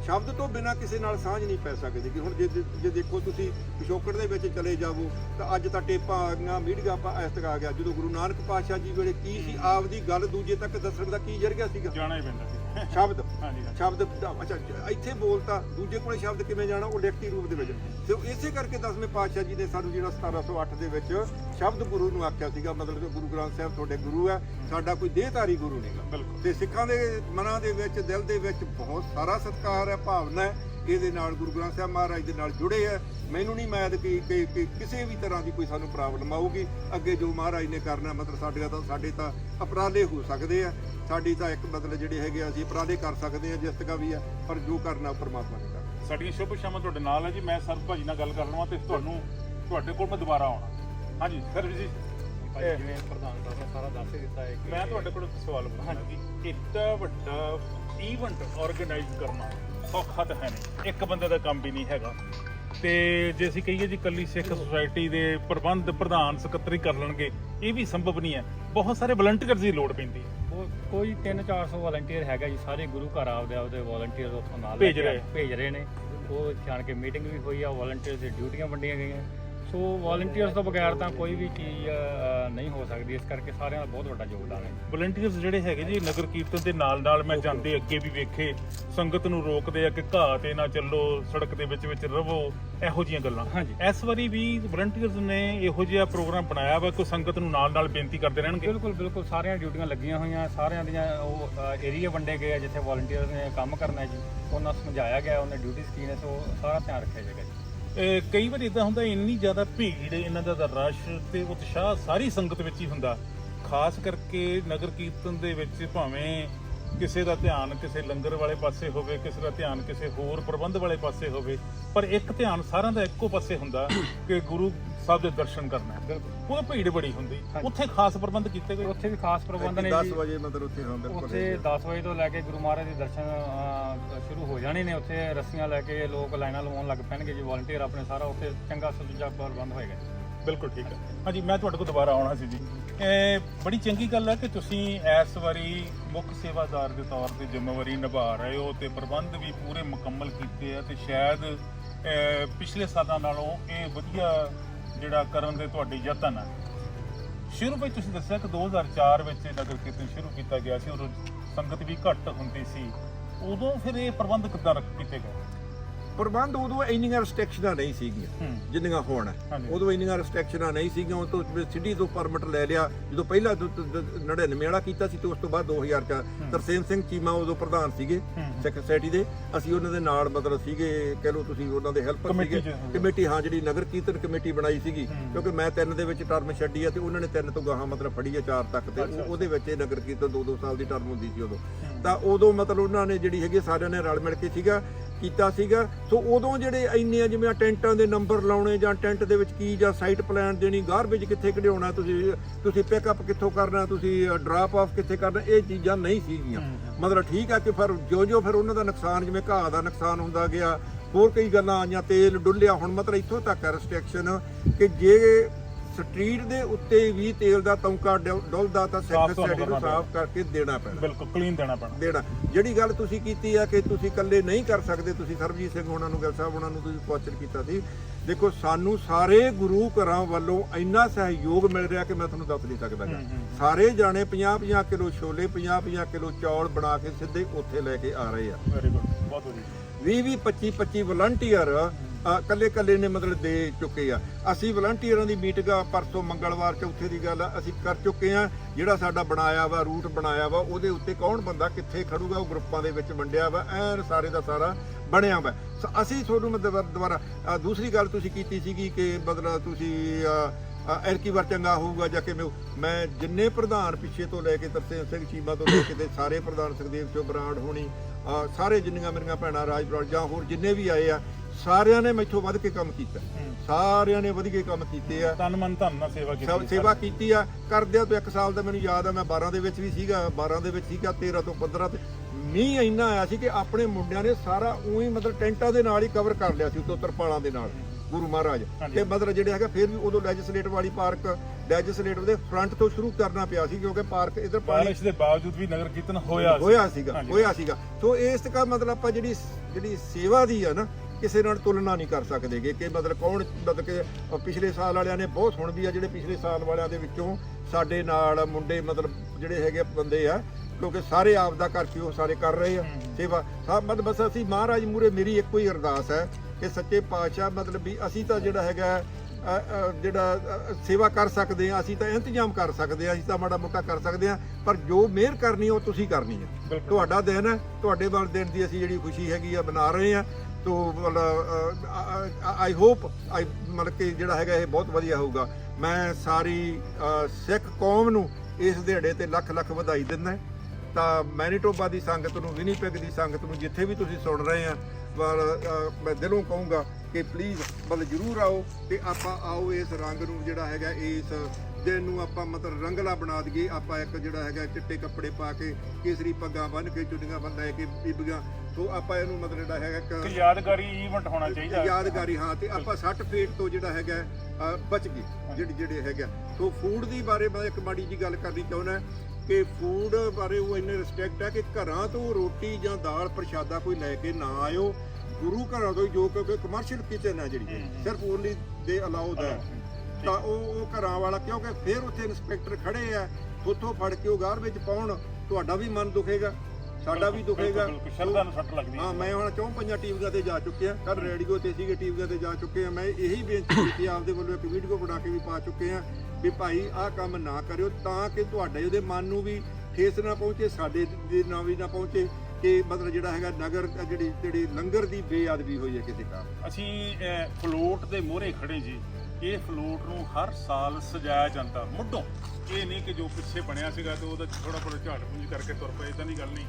ਸ਼ਬਦ ਤੋਂ ਬਿਨਾ ਕਿਸੇ ਨਾਲ ਸਾਂਝ ਨਹੀਂ ਪੈ ਸਕਦੀ ਕਿ ਹੁਣ ਜੇ ਜੇ ਦੇਖੋ ਤੁਸੀਂ ਪਿਛੋਕੜ ਦੇ ਵਿੱਚ ਚਲੇ ਜਾਵੋ ਤਾਂ ਅੱਜ ਤਾਂ ਟੇਪਾਂ ਆ ਗਈਆਂ ਮੀਡੀਆ ਪਾ ਇਸ ਤੱਕ ਆ ਗਿਆ। ਜਦੋਂ ਗੁਰੂ ਨਾਨਕ ਪਾਤਸ਼ਾਹ ਜੀ ਵੇਲੇ ਕੀ ਸੀ ਆਪਦੀ ਗੱਲ ਦੂਜੇ ਤੱਕ ਦੱਸਣ ਦਾ ਕੀ ਜਰੀਆ ਸੀਗਾ? ਜਾਣਾ ਹੀ ਪੈਂਦਾ ਸੀ। ਸ਼ਬਦ। ਹਾਂਜੀ ਹਾਂਜੀ। ਸ਼ਬਦ ਅੱਛਾ ਇੱਥੇ ਬੋਲਤਾ ਦੂਜੇ ਕੋਲੇ ਸ਼ਬਦ ਕਿਵੇਂ ਜਾਣਾ ਉਹ ਲਿਖਤੀ ਰੂਪ ਦੇ ਵਿੱਚ। ਤੇ ਉਹ ਇਸੇ ਕਰਕੇ ਦਸਵੇਂ ਪਾਤਸ਼ਾਹ ਜੀ ਨੇ ਸਾਨੂੰ ਜਿਹੜਾ 1708 ਦੇ ਵਿੱਚ ਸ਼ਬਦ ਗੁਰੂ ਨੂੰ ਆਖਿਆ ਸੀਗਾ ਮਤਲਬ ਕਿ ਗੁਰੂ ਗ੍ਰੰਥ ਸਾਹਿਬ ਤੁਹਾਡੇ ਗੁਰੂ ਹੈ ਸਾਡਾ ਕੋਈ ਦੇਹਧਾਰੀ ਗੁਰੂ ਨਹੀਂਗਾ। ਬਿਲਕੁਲ। ਤੇ ਸਿੱਖਾਂ ਦੇ ਮਨਾਂ ਦੇ ਵਿੱਚ ਦਿਲ ਦੇ ਵਿੱਚ ਬਹੁਤ ਸਾਰਾ ਸਤਿਕਾਰ ਹੈ ਭਾਵਨਾ ਹੈ। ਇਹਦੇ ਨਾਲ ਗੁਰੂ ਗ੍ਰੰਥ ਸਾਹਿਬ ਮਹਾਰਾਜ ਦੇ ਨਾਲ ਜੁੜੇ ਹੈ ਮੈਨੂੰ ਨਹੀਂ ਮੈਦ ਕਿ ਕਿ ਕਿਸੇ ਵੀ ਤਰ੍ਹਾਂ ਦੀ ਕੋਈ ਸਾਨੂੰ ਪ੍ਰੋਬਲਮ ਆਊਗੀ। ਅੱਗੇ ਜੋ ਮਹਾਰਾਜ ਨੇ ਕਰਨਾ ਮਤਲਬ ਸਾਡੇ ਤਾਂ ਸਾਡੇ ਤਾਂ ਅਪਰਾਧੇ ਹੋ ਸਕਦੇ ਆ। ਸਾਡੀ ਤਾਂ ਇੱਕ ਮਤਲਬ ਜਿਹੜੇ ਹੈਗੇ ਆ, ਅਸੀਂ ਅਪਰਾਧੇ ਕਰ ਸਕਦੇ ਆ ਜਿਸ ਤੱਕ ਵੀ ਆ ਪਰ ਜੋ ਕਰਨਾ ਪਰਮਾਤਮਾ ਨੇ ਕਰਨਾ। ਸਾਡੀਆਂ ਸ਼ੁਭ ਸ਼ਾਮਾਂ ਤੁਹਾਡੇ ਨਾਲ ਹੈ ਜੀ। ਮੈਂ ਸਰ ਭਾਜੀ ਨਾਲ ਗੱਲ ਕਰ ਲਵਾਂ ਤੇ ਤੁਹਾਨੂੰ ਤੁਹਾਡੇ ਕੋਲ ਮੈਂ ਦੁਬਾਰਾ ਆਉਣਾ। ਹਾਂਜੀ ਸਰ ਜੀ। ਭਾਈ ਜਿਵੇਂ ਪ੍ਰਧਾਨ ਸਾਹਿਬ ਨੇ ਸਾਰਾ ਦੱਸ ਦਿੱਤਾ ਹੈ ਕਿ ਮੈਂ ਤੁਹਾਡੇ ਕੋਲ ਇੱਕ ਸਵਾਲ ਪੁੱਛਣਾ ਕਿ ਇੱਡਾ ਵੱਡਾ ਇਵੈਂਟ ਆਰਗੇਨਾਈਜ਼ ਕਰਨਾ। ਸੌਖਾ ਤਾਂ ਹੈ ਨਹੀਂ। ਇੱਕ ਬੰਦੇ ਦਾ ਕੰਮ ਵੀ ਨਹੀਂ ਹੈਗਾ। ਤੇ ਜੇ ਅਸੀਂ ਕਹੀਏ ਜੀ ਕੱਲੀ ਸਿੱਖ ਸੁਸਾਇਟੀ ਦੇ ਪ੍ਰਬੰਧ ਪ੍ਰਧਾਨ ਸਕੱਤਰੀ ਕਰ ਲੈਣਗੇ ਇਹ ਵੀ ਸੰਭਵ ਨਹੀਂ ਹੈ। ਬਹੁਤ ਸਾਰੇ ਵਲੰਟੀਅਰਸ ਦੀ ਲੋੜ ਪੈਂਦੀ ਹੈ। ਕੋਈ 3-400 ਵਾਲੰਟੀਅਰ ਹੈਗਾ ਜੀ ਸਾਰੇ ਗੁਰੂ ਘਰ ਆਪਦੇ ਆਪਦੇ ਵਾਲੰਟੀਅਰ ਉੱਥੋਂ ਨਾਲ ਭੇਜ ਰਹੇ। ਭੇਜ ਰਹੇ ਨੇ। ਉਹ ਇੱਥੇ ਆਣ ਕੇ ਮੀਟਿੰਗ ਵੀ ਹੋਈ ਆ ਵਾਲੰਟੀਅਰ ਦੀ ਡਿਊਟੀਆਂ ਵੰਡੀਆਂ ਗਈਆਂ। ਸੋ ਵਾਲੰਟੀਅਰਸ ਤੋਂ ਬਗੈਰ ਤਾਂ ਕੋਈ ਵੀ ਚੀਜ਼ ਅ, ਨਹੀਂ ਹੋ ਸਕਦੀ। ਇਸ ਕਰਕੇ ਸਾਰਿਆਂ ਦਾ ਬਹੁਤ ਵੱਡਾ ਯੋਗਦਾਨ ਹੈ। ਵਲੰਟੀਅਰਸ ਜਿਹੜੇ ਹੈਗੇ ਜੀ ਨਗਰ ਕੀਰਤਨ ਦੇ ਨਾਲ ਨਾਲ ਮੈਂ ਜਾਂਦੇ ਅੱਗੇ ਵੀ ਵੇਖੇ ਸੰਗਤ ਨੂੰ ਰੋਕਦੇ ਆ ਕਿ ਘਾਹ ਤੇ ਨਾ ਚੱਲੋ ਸੜਕ ਦੇ ਵਿੱਚ ਵਿੱਚ ਰਵੋ ਇਹੋ ਜੀਆਂ ਗੱਲਾਂ। ਹਾਂਜੀ। ਇਸ ਵਾਰੀ ਵੀ ਵਲੰਟੀਅਰਸ ਨੇ ਇਹੋ ਜਿਹਾ ਪ੍ਰੋਗਰਾਮ ਬਣਾਇਆ ਵਾ ਕਿ ਸੰਗਤ ਨੂੰ ਨਾਲ ਨਾਲ ਬੇਨਤੀ ਕਰਦੇ ਰਹਿਣਗੇ? ਬਿਲਕੁਲ ਬਿਲਕੁਲ। ਸਾਰਿਆਂ ਡਿਊਟੀਆਂ ਲੱਗੀਆਂ ਹੋਈਆਂ। ਸਾਰਿਆਂ ਦੀਆਂ ਉਹ ਏਰੀਆ ਵੰਡੇ ਗਏ ਆ ਜਿੱਥੇ ਵਾਲੰਟੀਅਰ ਨੇ ਕੰਮ ਕਰਨਾ ਹੈ ਜੀ। ਉਹਨਾਂ ਨੂੰ ਸਮਝਾਇਆ ਗਿਆ ਉਹਨਾਂ ਡਿਊਟੀਆਂ ਕੀ ਨੇ ਸੋ ਸਾਰਾ ਧਿਆਨ ਰੱਖਿਆ ਜਾਏਗਾ ਜੀ। ਇਹ ਕਈ ਵਾਰ ਇਦਾਂ ਹੁੰਦਾ, ਇੰਨੀ ਜ਼ਿਆਦਾ ਭੀੜ, ਇਹਨਾਂ ਦਾ ਤਾਂ ਰਸ਼ ਤੇ ਉਤਸ਼ਾਹ ਸਾਰੀ ਸੰਗਤ ਵਿੱਚ ਹੀ ਹੁੰਦਾ। ਖਾਸ ਕਰਕੇ ਨਗਰ ਕੀਰਤਨ ਦੇ ਵਿੱਚ ਭਾਵੇਂ ਕਿਸੇ ਦਾ ਧਿਆਨ ਕਿਸੇ ਲੰਗਰ ਵਾਲੇ ਪਾਸੇ ਹੋਵੇ ਕਿਸੇ ਦਾ ਧਿਆਨ ਕਿਸੇ ਹੋਰ ਪ੍ਰਬੰਧ ਵਾਲੇ ਪਾਸੇ ਹੋਵੇ ਪਰ ਇੱਕ ਧਿਆਨ ਸਾਰਿਆਂ ਦਾ ਇੱਕੋ ਪਾਸੇ ਹੁੰਦਾ ਕਿ ਗੁਰੂ ਸਾਹਿਬ ਦੇ ਦਰਸ਼ਨ ਕਰਨਾ ਹੈ। ਉਹ ਭੀੜ ਬੜੀ ਹੁੰਦੀ। ਉੱਥੇ ਖਾਸ ਪ੍ਰਬੰਧ ਕੀਤੇ ਗਏ। ਉੱਥੇ ਵੀ ਖਾਸ ਪ੍ਰਬੰਧ ਨੇ 10 ਜੀ। ਵਜੇ ਮਤਲਬ ਉੱਥੇ ਹਾਂ ਬਿਲਕੁਲ ਉੱਥੇ 10 ਵਜੇ ਤੋਂ ਲੈ ਕੇ ਗੁਰੂ ਮਹਾਰਾਜ ਦੇ ਦਰਸ਼ਨ ਸ਼ੁਰੂ ਹੋ ਜਾਣੇ ਨੇ। ਉੱਥੇ ਰੱਸੀਆਂ ਲੈ ਕੇ ਲੋਕ ਲਾਈਨਾਂ ਲਵਾਉਣ ਲੱਗ ਪੈਣਗੇ ਜੀ। ਵਾਲੰਟੀਅਰ ਆਪਣੇ ਸਾਰਾ ਉੱਥੇ ਚੰਗਾ ਸੁਚੱਜਾ ਪ੍ਰਬੰਧ ਹੋਏਗਾ ਬਿਲਕੁਲ ਠੀਕ ਹੈ। ਹਾਂਜੀ ਮੈਂ ਤੁਹਾਡੇ ਕੋਲ ਦੁਬਾਰਾ ਆਉਣਾ ਸੀ ਜੀ। ਇਹ ਬੜੀ ਚੰਗੀ ਗੱਲ ਹੈ ਕਿ ਤੁਸੀਂ ਇਸ ਵਾਰੀ ਮੁੱਖ ਸੇਵਾਦਾਰ ਦੇ ਤੌਰ ਤੇ ਜ਼ਿੰਮੇਵਾਰੀ ਨਿਭਾ ਰਹੇ ਹੋ ਤੇ ਪ੍ਰਬੰਧ ਵੀ ਪੂਰੇ ਮੁਕੰਮਲ ਕੀਤੇ ਆ ਤੇ ਸ਼ਾਇਦ ਪਿਛਲੇ ਸਾਲਾਂ ਨਾਲੋਂ ਇਹ ਵਧੀਆ ਜਿਹੜਾ ਕਰਨ ਦੇ ਤੁਹਾਡੇ ਯਤਨ ਆ। ਸ਼ੁਰੂ ਵਿੱਚ ਤੁਸੀਂ ਦੱਸਿਆ ਕਿ 2004 ਵਿੱਚ ਨਗਰ ਕੀਰਤਨ ਸ਼ੁਰੂ ਕੀਤਾ ਗਿਆ ਸੀ, ਉਦੋਂ ਸੰਗਤ ਵੀ ਘੱਟ ਹੁੰਦੀ ਸੀ। ਉਦੋਂ ਫਿਰ ਇਹ ਪ੍ਰਬੰਧ ਕਿੱਦਾਂ ਰੱਖ- ਕੀਤੇ ਗਏ? ਪ੍ਰਬੰਧ ਉਦੋਂ ਇੰਨੀਆਂ ਰੈਸਟ੍ਰਿਕਸ਼ਨਾਂ ਨਹੀਂ ਸੀਗੀਆਂ ਜਿੰਨੀਆਂ ਹੁਣ। ਉਦੋਂ ਇੰਨੀਆਂ ਰੈਸਟ੍ਰਿਕਸ਼ਨਾਂ ਨਹੀਂ ਸੀਗੀਆਂ ਉਹ ਤੋਂ ਸਿਟੀ ਤੋਂ ਪਰਮਿਟ ਲੈ ਲਿਆ। ਜਦੋਂ ਪਹਿਲਾਂ ਦ- ਦ- ਦ- 99 ਵਾਲਾ ਕੀਤਾ ਸੀ ਤੇ ਉਸ ਤੋਂ ਬਾਅਦ 2000 ਚ ਤਰਸੇਮ ਸਿੰਘ ਚੀਮਾ ਉਦੋਂ ਪ੍ਰਧਾਨ ਸੀਗੇ ਸੋਸਾਇਟੀ ਦੇ। ਅਸੀਂ ਉਹਨਾਂ ਦੇ ਨਾਲ ਮਤਲਬ ਸੀਗੇ ਕਹਿ ਲਓ ਤੁਸੀਂ ਉਹਨਾਂ ਦੇ ਹੈਲਪਰ ਸੀਗੇ। ਕਮੇਟੀ ਹਾਂ ਜਿਹੜੀ ਨਗਰ ਕੀਰਤਨ ਕਮੇਟੀ ਬਣਾਈ ਸੀਗੀ। ਕਿਉਂਕਿ ਮੈਂ ਤਿੰਨ ਦੇ ਵਿੱਚ ਟਰਮ ਛੱਡੀ ਆ ਤੇ ਉਹਨਾਂ ਨੇ ਤਿੰਨ ਤੋਂ ਗਾਹਾਂ ਮਤਲਬ ਫੜੀ ਆ ਚਾਰ ਤੱਕ ਤੇ ਉਹਦੇ ਵਿੱਚ ਇਹ ਨਗਰ ਕੀਰਤਨ 2-2 ਸਾਲ ਦੀ ਟਰਮ ਹੁੰਦੀ ਸੀ ਉਦੋਂ। ਤਾਂ ਉਦੋਂ ਮਤਲਬ ਉਹਨਾਂ ਨੇ ਜਿਹੜੀ ਹੈਗੀ ਸਾਰਿਆਂ ਨੇ ਰਲ ਮਿਲ ਕੇ ਸੀਗਾ। ਕੀਤਾ ਸੀਗਾ ਸੋ ਉਦੋਂ ਜਿਹੜੇ ਇੰਨੇ ਆ ਜਿਵੇਂ ਟੈਂਟਾਂ ਦੇ ਨੰਬਰ ਲਾਉਣੇ ਜਾਂ ਟੈਂਟ ਦੇ ਵਿੱਚ ਕੀ ਜਾਂ ਸਾਈਟ ਪਲਾਨ ਦੇਣੀ ਗਾਰਬੇਜ ਕਿੱਥੇ ਕਢਾਉਣਾ ਤੁਸੀਂ ਤੁਸੀਂ ਪਿਕਅਪ ਕਿੱਥੋਂ ਕਰਨਾ ਤੁਸੀਂ ਡ੍ਰੌਪ ਆਫ ਕਿੱਥੇ ਕਰਨਾ ਇਹ ਚੀਜ਼ਾਂ ਨਹੀਂ ਸੀਗੀਆਂ। ਮਤਲਬ ਠੀਕ ਆ ਕਿ ਫਿਰ ਜੋ ਜੋ ਫਿਰ ਉਹਨਾਂ ਦਾ ਨੁਕਸਾਨ ਜਿਵੇਂ ਘਾਹ ਦਾ ਨੁਕਸਾਨ ਹੁੰਦਾ ਗਿਆ ਹੋਰ ਕਈ ਗੱਲਾਂ ਆਈਆਂ ਤੇਲ ਡੁੱਲਿਆ ਹੁਣ ਮਤਲਬ ਇੱਥੋਂ ਤੱਕ ਹੈ ਰੈਸਟ੍ਰਿਕਸ਼ਨ ਕਿ ਜੇ ਸਟਰੀਟ ਦੇ ਉੱਤੇ ਵੀ ਤੇਲ ਦਾ ਤੌਂਕਾ ਡੁੱਲਦਾ ਤਾਂ ਤੁਹਾਨੂੰ ਸੈਡੀ ਨੂੰ ਸਾਫ਼ ਕਰਕੇ ਦੇਣਾ ਪੈਣਾ। ਬਿਲਕੁਲ ਕਲੀਨ ਦੇਣਾ ਪੈਣਾ। ਦੇਣਾ। ਜਿਹੜੀ ਗੱਲ ਤੁਸੀਂ ਕੀਤੀ ਆ ਕਿ ਤੁਸੀਂ ਇਕੱਲੇ ਨਹੀਂ ਕਰ ਸਕਦੇ ਤੁਸੀਂ ਸਰਬਜੀਤ ਸਿੰਘ ਉਹਨਾਂ ਨੂੰ ਗਿਲ ਸਾਹਿਬ ਉਹਨਾਂ ਨੂੰ ਤੁਸੀਂ ਕੁਐਸਚਨ ਕੀਤਾ ਸੀ ਦੇਖੋ ਸਾਨੂੰ ਸਾਰੇ ਗੁਰੂ ਘਰਾਂ ਵੱਲੋਂ ਇੰਨਾ ਸਹਿਯੋਗ ਮਿਲ ਰਿਹਾ ਕਿ ਮੈਂ ਤੁਹਾਨੂੰ ਦੱਸ ਨਹੀਂ ਸਕਦਾ। ਸਾਰੇ ਜਾਣੇ 50-50 ਕਿਲੋ ਛੋਲੇ 50-50 ਕਿਲੋ ਚੌਲ ਬਣਾ ਕੇ ਸਿੱਧੇ ਉੱਥੇ ਲੈ ਕੇ ਆ ਰਹੇ ਆ। ਵੈਰੀ ਗੁੱਡ ਬਹੁਤ ਵਧੀਆ। 20 20 25 25 ਵਲੰਟੀਅਰ ਕੱਲੇ ਕੱਲੇ ਨੇ ਮਤਲਬ ਦੇ ਚੁੱਕੇ ਆ ਅਸੀਂ ਵਲੰਟੀਅਰਾਂ ਦੀ ਮੀਟਿੰਗ ਆ ਪਰਸੋਂ ਮੰਗਲਵਾਰ ਚੌਥੇ ਦੀ ਗੱਲ ਆ ਅਸੀਂ ਕਰ ਚੁੱਕੇ ਆ ਜਿਹੜਾ ਸਾਡਾ ਬਣਾਇਆ ਵਾ ਰੂਟ ਬਣਾਇਆ ਵਾ ਉਹਦੇ ਉੱਤੇ ਕੌਣ ਬੰਦਾ ਕਿੱਥੇ ਖੜੂਗਾ ਉਹ ਗਰੁੱਪਾਂ ਦੇ ਵਿੱਚ ਵੰਡਿਆ ਵਾ ਐਨ ਸਾਰੇ ਦਾ ਸਾਰਾ ਬਣਿਆ ਵਾ ਅਸੀਂ ਤੁਹਾਨੂੰ ਮਤਲਬ ਦੁਬਾਰਾ ਦੂਸਰੀ ਗੱਲ ਤੁਸੀਂ ਕੀਤੀ ਸੀਗੀ ਕਿ ਮਤਲਬ ਤੁਸੀਂ ਅ, ਐਲਕੀ ਵਾਰ ਚੰਗਾ ਹੋਊਗਾ ਜਾਂ ਕਿਵੇਂ ਹੋਊ। ਮੈਂ ਜਿੰਨੇ ਪ੍ਰਧਾਨ ਪਿੱਛੇ ਤੋਂ ਲੈ ਕੇ ਤਰਸੇਮ ਸਿੰਘ ਚੀਮਾ ਤੋਂ ਲੈ ਕੇ ਤੇ ਸਾਰੇ ਪ੍ਰਧਾਨ ਸੁਖਦੇਵ ਸਿੰਘ ਬਰਾੜ ਹੋਣੀ ਸਾਰੇ ਜਿੰਨੀਆਂ ਮੇਰੀਆਂ ਭੈਣਾਂ ਰਾਜ ਬਰਾੜ ਜਾਂ ਹੋਰ ਜਿੰਨੇ ਵੀ ਆਏ ਆ ਸਾਰਿਆਂ ਨੇ ਮੈਥੋਂ ਵੱਧ ਕੇ ਕੰਮ ਕੀਤਾ। ਸਾਰਿਆਂ ਨੇ ਵਧੀਆ ਕੰਮ ਕੀਤੇ ਆ ਤਨ ਮਨ ਧਨ ਨਾਲ ਸੇਵਾ ਸਭ ਕੀਤੀ ਸੇਵਾ ਕੀਤੀ ਆ ਕਰਦਿਆਂ ਤੋਂ ਇੱਕ ਸਾਲ ਦਾ ਮੈਨੂੰ ਯਾਦ ਆ ਮੈਂ 12 ਦੇ ਵਿੱਚ ਵੀ ਸੀਗਾ 12 ਦੇ ਵਿੱਚ ਸੀਗਾ 13 ਤੋਂ 15 ਤੇ ਮੀਂਹ ਇੰਨਾ ਆਇਆ ਸੀ ਕਿ ਆਪਣੇ ਮੁੰਡਿਆਂ ਨੇ ਸਾਰਾ ਉਹੀ ਮਤਲਬ ਟੈਂਟਾਂ ਦੇ ਨਾਲ ਹੀ ਕਵਰ ਕਰ ਲਿਆ ਸੀ ਉੱਤੋਂ ਤਰਪਾਲਾਂ ਦੇ ਨਾਲ ਗੁਰੂ ਮਹਾਰਾਜ। ਤੇ ਮਤਲਬ ਜਿਹੜੇ ਹੈਗਾ ਫਿਰ ਵੀ ਉਦੋਂ ਲੈਜਿਸਲੇਟਰ ਵਾਲੀ ਪਾਰਕ ਲੈਜਿਸਲੇਟਰ ਦੇ ਫਰੰਟ ਤੋਂ ਸ਼ੁਰੂ ਕਰਨਾ ਪਿਆ ਸੀ ਕਿਉਂਕਿ ਪਾਰਕ ਇਧਰ ਪਾਣੀ ਬਾਰਿਸ਼ ਦੇ ਬਾਵਜੂਦ ਵੀ ਨਗਰ ਕੀਰਤਨ ਹੋਇਆ ਸੀ। ਹੋਇਆ ਸੀਗਾ। ਹੋਇਆ ਸੀਗਾ ਸੋ ਇਸ ਦਾ ਮਤਲਬ ਆਪਾਂ ਜਿਹੜੀ ਜਿਹੜੀ ਸੇਵਾ ਦੀ ਆ ਨਾ ਕਿਸੇ ਨਾਲ ਤੁਲਨਾ ਨਹੀਂ ਕਰ ਸਕਦੇਗੇ ਕਿ ਮਤਲਬ ਕੌਣ ਮਤਲਬ ਕਿ ਪਿਛਲੇ ਸਾਲ ਵਾਲਿਆਂ ਨੇ ਬਹੁਤ ਵੀ ਆ ਜਿਹੜੇ ਪਿਛਲੇ ਸਾਲ ਵਾਲਿਆਂ ਦੇ ਵਿੱਚੋਂ ਸਾਡੇ ਨਾਲ ਮੁੰਡੇ ਮਤਲਬ ਜਿਹੜੇ ਹੈਗੇ ਬੰਦੇ ਆ ਕਿਉਂਕਿ ਸਾਰੇ ਆਪ ਦਾ ਉਹ ਸਾਰੇ ਕਰ ਰਹੇ ਆ। ਸੇਵਾ ਸਭ ਮਤਲਬ ਬਸ ਅਸੀਂ ਮਹਾਰਾਜ ਮੂਰੇ ਮੇਰੀ ਇੱਕੋ ਹੀ ਅਰਦਾਸ ਹੈ ਕਿ ਸੱਚੇ ਪਾਤਸ਼ਾਹ ਮਤਲਬ ਵੀ ਅਸੀਂ ਤਾਂ ਜਿਹੜਾ ਹੈਗਾ ਜਿਹੜਾ ਸੇਵਾ ਕਰ ਸਕਦੇ ਆ ਅਸੀਂ ਤਾਂ ਇੰਤਜ਼ਾਮ ਕਰ ਸਕਦੇ ਆ ਅਸੀਂ ਤਾਂ ਮਾੜਾ ਮੋਟਾ ਕਰ ਸਕਦੇ ਆ ਪਰ ਜੋ ਮਿਹਰ ਕਰਨੀ ਉਹ ਤੁਸੀਂ ਕਰਨੀ ਹੈ ਤੁਹਾਡਾ ਦਿਨ ਹੈ ਤੁਹਾਡੇ ਵੱਲ ਦਿਨ ਦੀ ਅਸੀਂ ਜਿਹੜੀ ਖੁਸ਼ੀ ਹੈਗੀ ਆ ਮਨਾ ਰਹੇ ਆ ਤੋ ਮਤਲਬ ਆਈ ਹੋਪ ਆਈ ਮਤਲਬ ਕਿ ਜਿਹੜਾ ਹੈਗਾ ਇਹ ਬਹੁਤ ਵਧੀਆ ਹੋਊਗਾ। ਮੈਂ ਸਾਰੀ ਸਿੱਖ ਕੌਮ ਨੂੰ ਇਸ ਦਿਹਾੜੇ ਤੇ ਲੱਖ ਲੱਖ ਵਧਾਈ ਦਿੰਦਾ ਤਾਂ ਮੈਨੀਟੋਬਾ ਦੀ ਸੰਗਤ ਨੂੰ ਵਿਨੀਪੈਗ ਦੀ ਸੰਗਤ ਨੂੰ, ਜਿੱਥੇ ਵੀ ਤੁਸੀਂ ਸੁਣ ਰਹੇ ਆ, ਪਰ ਮੈਂ ਦਿਲੋਂ ਕਹੂੰਗਾ ਕਿ ਪਲੀਜ਼ ਮਤਲਬ ਜਰੂਰ ਆਓ ਤੇ ਆਪਾਂ ਆਓ ਇਸ ਰੰਗ ਨੂੰ ਜਿਹੜਾ ਹੈਗਾ, ਇਸ ਦਿਨ ਨੂੰ ਆਪਾਂ ਮਤਲਬ ਰੰਗਲਾ ਬਣਾ ਦਈਏ। ਆਪਾਂ ਇੱਕ ਜਿਹੜਾ ਹੈਗਾ ਚਿੱਟੇ ਕੱਪੜੇ ਪਾ ਕੇ ਕੇਸਰੀ ਪੱਗਾਂ ਬੰਨ੍ਹ ਕੇ ਚੁੰਨੀਆਂ ਬੰਨ੍ਹ ਲੈ ਕੇ ਬੀਬੀਆਂ। ਸੋ ਆਪਾਂ ਇਹਨੂੰ ਮਤਲਬ ਜਿਹੜਾ ਹੈਗਾ ਇੱਕ ਯਾਦਗਾਰੀ ਈਵੈਂਟ ਹੋਣਾ ਚਾਹੀਦਾ। ਯਾਦਗਾਰੀ ਹਾਂ ਤੇ ਆਪਾਂ 60 ਫੀਟ ਤੋਂ ਜਿਹੜਾ ਹੈਗਾ ਬਚ ਗਏ ਜਿਹੜੇ ਜਿਹੜੇ ਹੈਗਾ ਸੋ ਫੂਡ ਦੀ ਬਾਰੇ ਮੈਂ ਇੱਕ ਮਾੜੀ ਜੀ ਗੱਲ ਕਰਨੀ ਚਾਹੁੰਦਾ ਕਿ ਫੂਡ ਬਾਰੇ ਉਹ ਇੰਨੇ ਰਿਸਪੈਕਟ ਹੈ ਕਿ ਘਰਾਂ ਤੋਂ ਰੋਟੀ ਜਾਂ ਦਾਲ ਪ੍ਰਸ਼ਾਦਾ ਕੋਈ ਲੈ ਕੇ ਨਾ ਆਇਓ। ਗੁਰੂ ਘਰਾਂ ਤੋਂ ਜੋ ਕਿਉਂਕਿ ਕਮਰਸ਼ੀਅਲ ਕਿਚਨ ਹੈ ਜਿਹੜੀ। ਸਿਰਫ ਓਨਲੀ ਦੇ ਅਲਾਉਡ ਹੈ। ਤਾਂ ਉਹ ਉਹ ਘਰਾਂ ਵਾਲਾ ਕਿਉਂਕਿ ਫਿਰ ਉੱਥੇ ਇਨਸਪੈਕਟਰ ਖੜੇ ਆ ਉੱਥੋਂ ਫੜ ਕੇ ਉਹ ਗਾਰ ਵਿੱਚ ਪਾਉਣ ਤੁਹਾਡਾ ਵੀ ਮਨ ਦੁਖੇਗਾ ਸਾਡਾ ਵੀ ਦੁਖੇਗਾ। ਸ਼ਰਧਾ ਨੂੰ ਸੱਟ ਲੱਗਦੀ ਹਾਂ। ਮੈਂ ਹੁਣ ਚੌਂ ਪੰਜਾਂ ਟੀਵੀਆਂ ਤੇ ਜਾ ਚੁੱਕਿਆ? ਕੱਲ ਰੇਡੀਓ ਤੇ ਸੀਗੇ ਟੀਵੀਆਂ ਤੇ ਜਾ ਚੁੱਕੇ ਆ। ਮੈਂ ਇਹੀ ਬੇਨਤੀ ਕੀਤੀ ਆਪਦੇ ਵੱਲੋਂ ਇੱਕ ਵੀਡੀਓ ਬਣਾ ਕੇ ਵੀ ਪਾ ਚੁੱਕੇ ਆ ਵੀ ਭਾਈ ਆਹ ਕੰਮ ਨਾ ਕਰਿਓ ਤਾਂ ਕਿ ਤੁਹਾਡੇ ਉਹਦੇ ਮਨ ਨੂੰ ਵੀ ਠੇਸ ਨਾ ਪਹੁੰਚੇ ਸਾਡੇ ਦੇ ਨਾ ਵੀ ਨਾ ਪਹੁੰਚੇ ਕਿ ਮਤਲਬ ਜਿਹੜਾ ਹੈਗਾ ਨਗਰ ਜਿਹੜੀ ਜਿਹੜੀ ਲੰਗਰ ਦੀ ਬੇਅਦਬੀ ਹੋਈ ਹੈ ਕਿਸੇ ਕਾਰਨ। ਅਸੀਂ ਫਲੋਟ ਦੇ ਮੋਹਰੇ ਖੜੇ ਜੀ। ਇਹ ਫਲੋਟ ਨੂੰ ਹਰ ਸਾਲ ਸਜਾਇਆ ਜਾਂਦਾ ਮੁੱਢੋਂ। ਇਹ ਨਹੀਂ ਕਿ ਜੋ ਪਿੱਛੇ ਬਣਿਆ ਸੀਗਾ ਤੇ ਉਹਦਾ ਥੋੜਾ ਥੋੜਾ ਝਾੜ ਪੂੰਝ ਕਰਕੇ ਤੁਰ ਪਏ ਇਦਾਂ ਦੀ ਗੱਲ ਨਹੀਂ।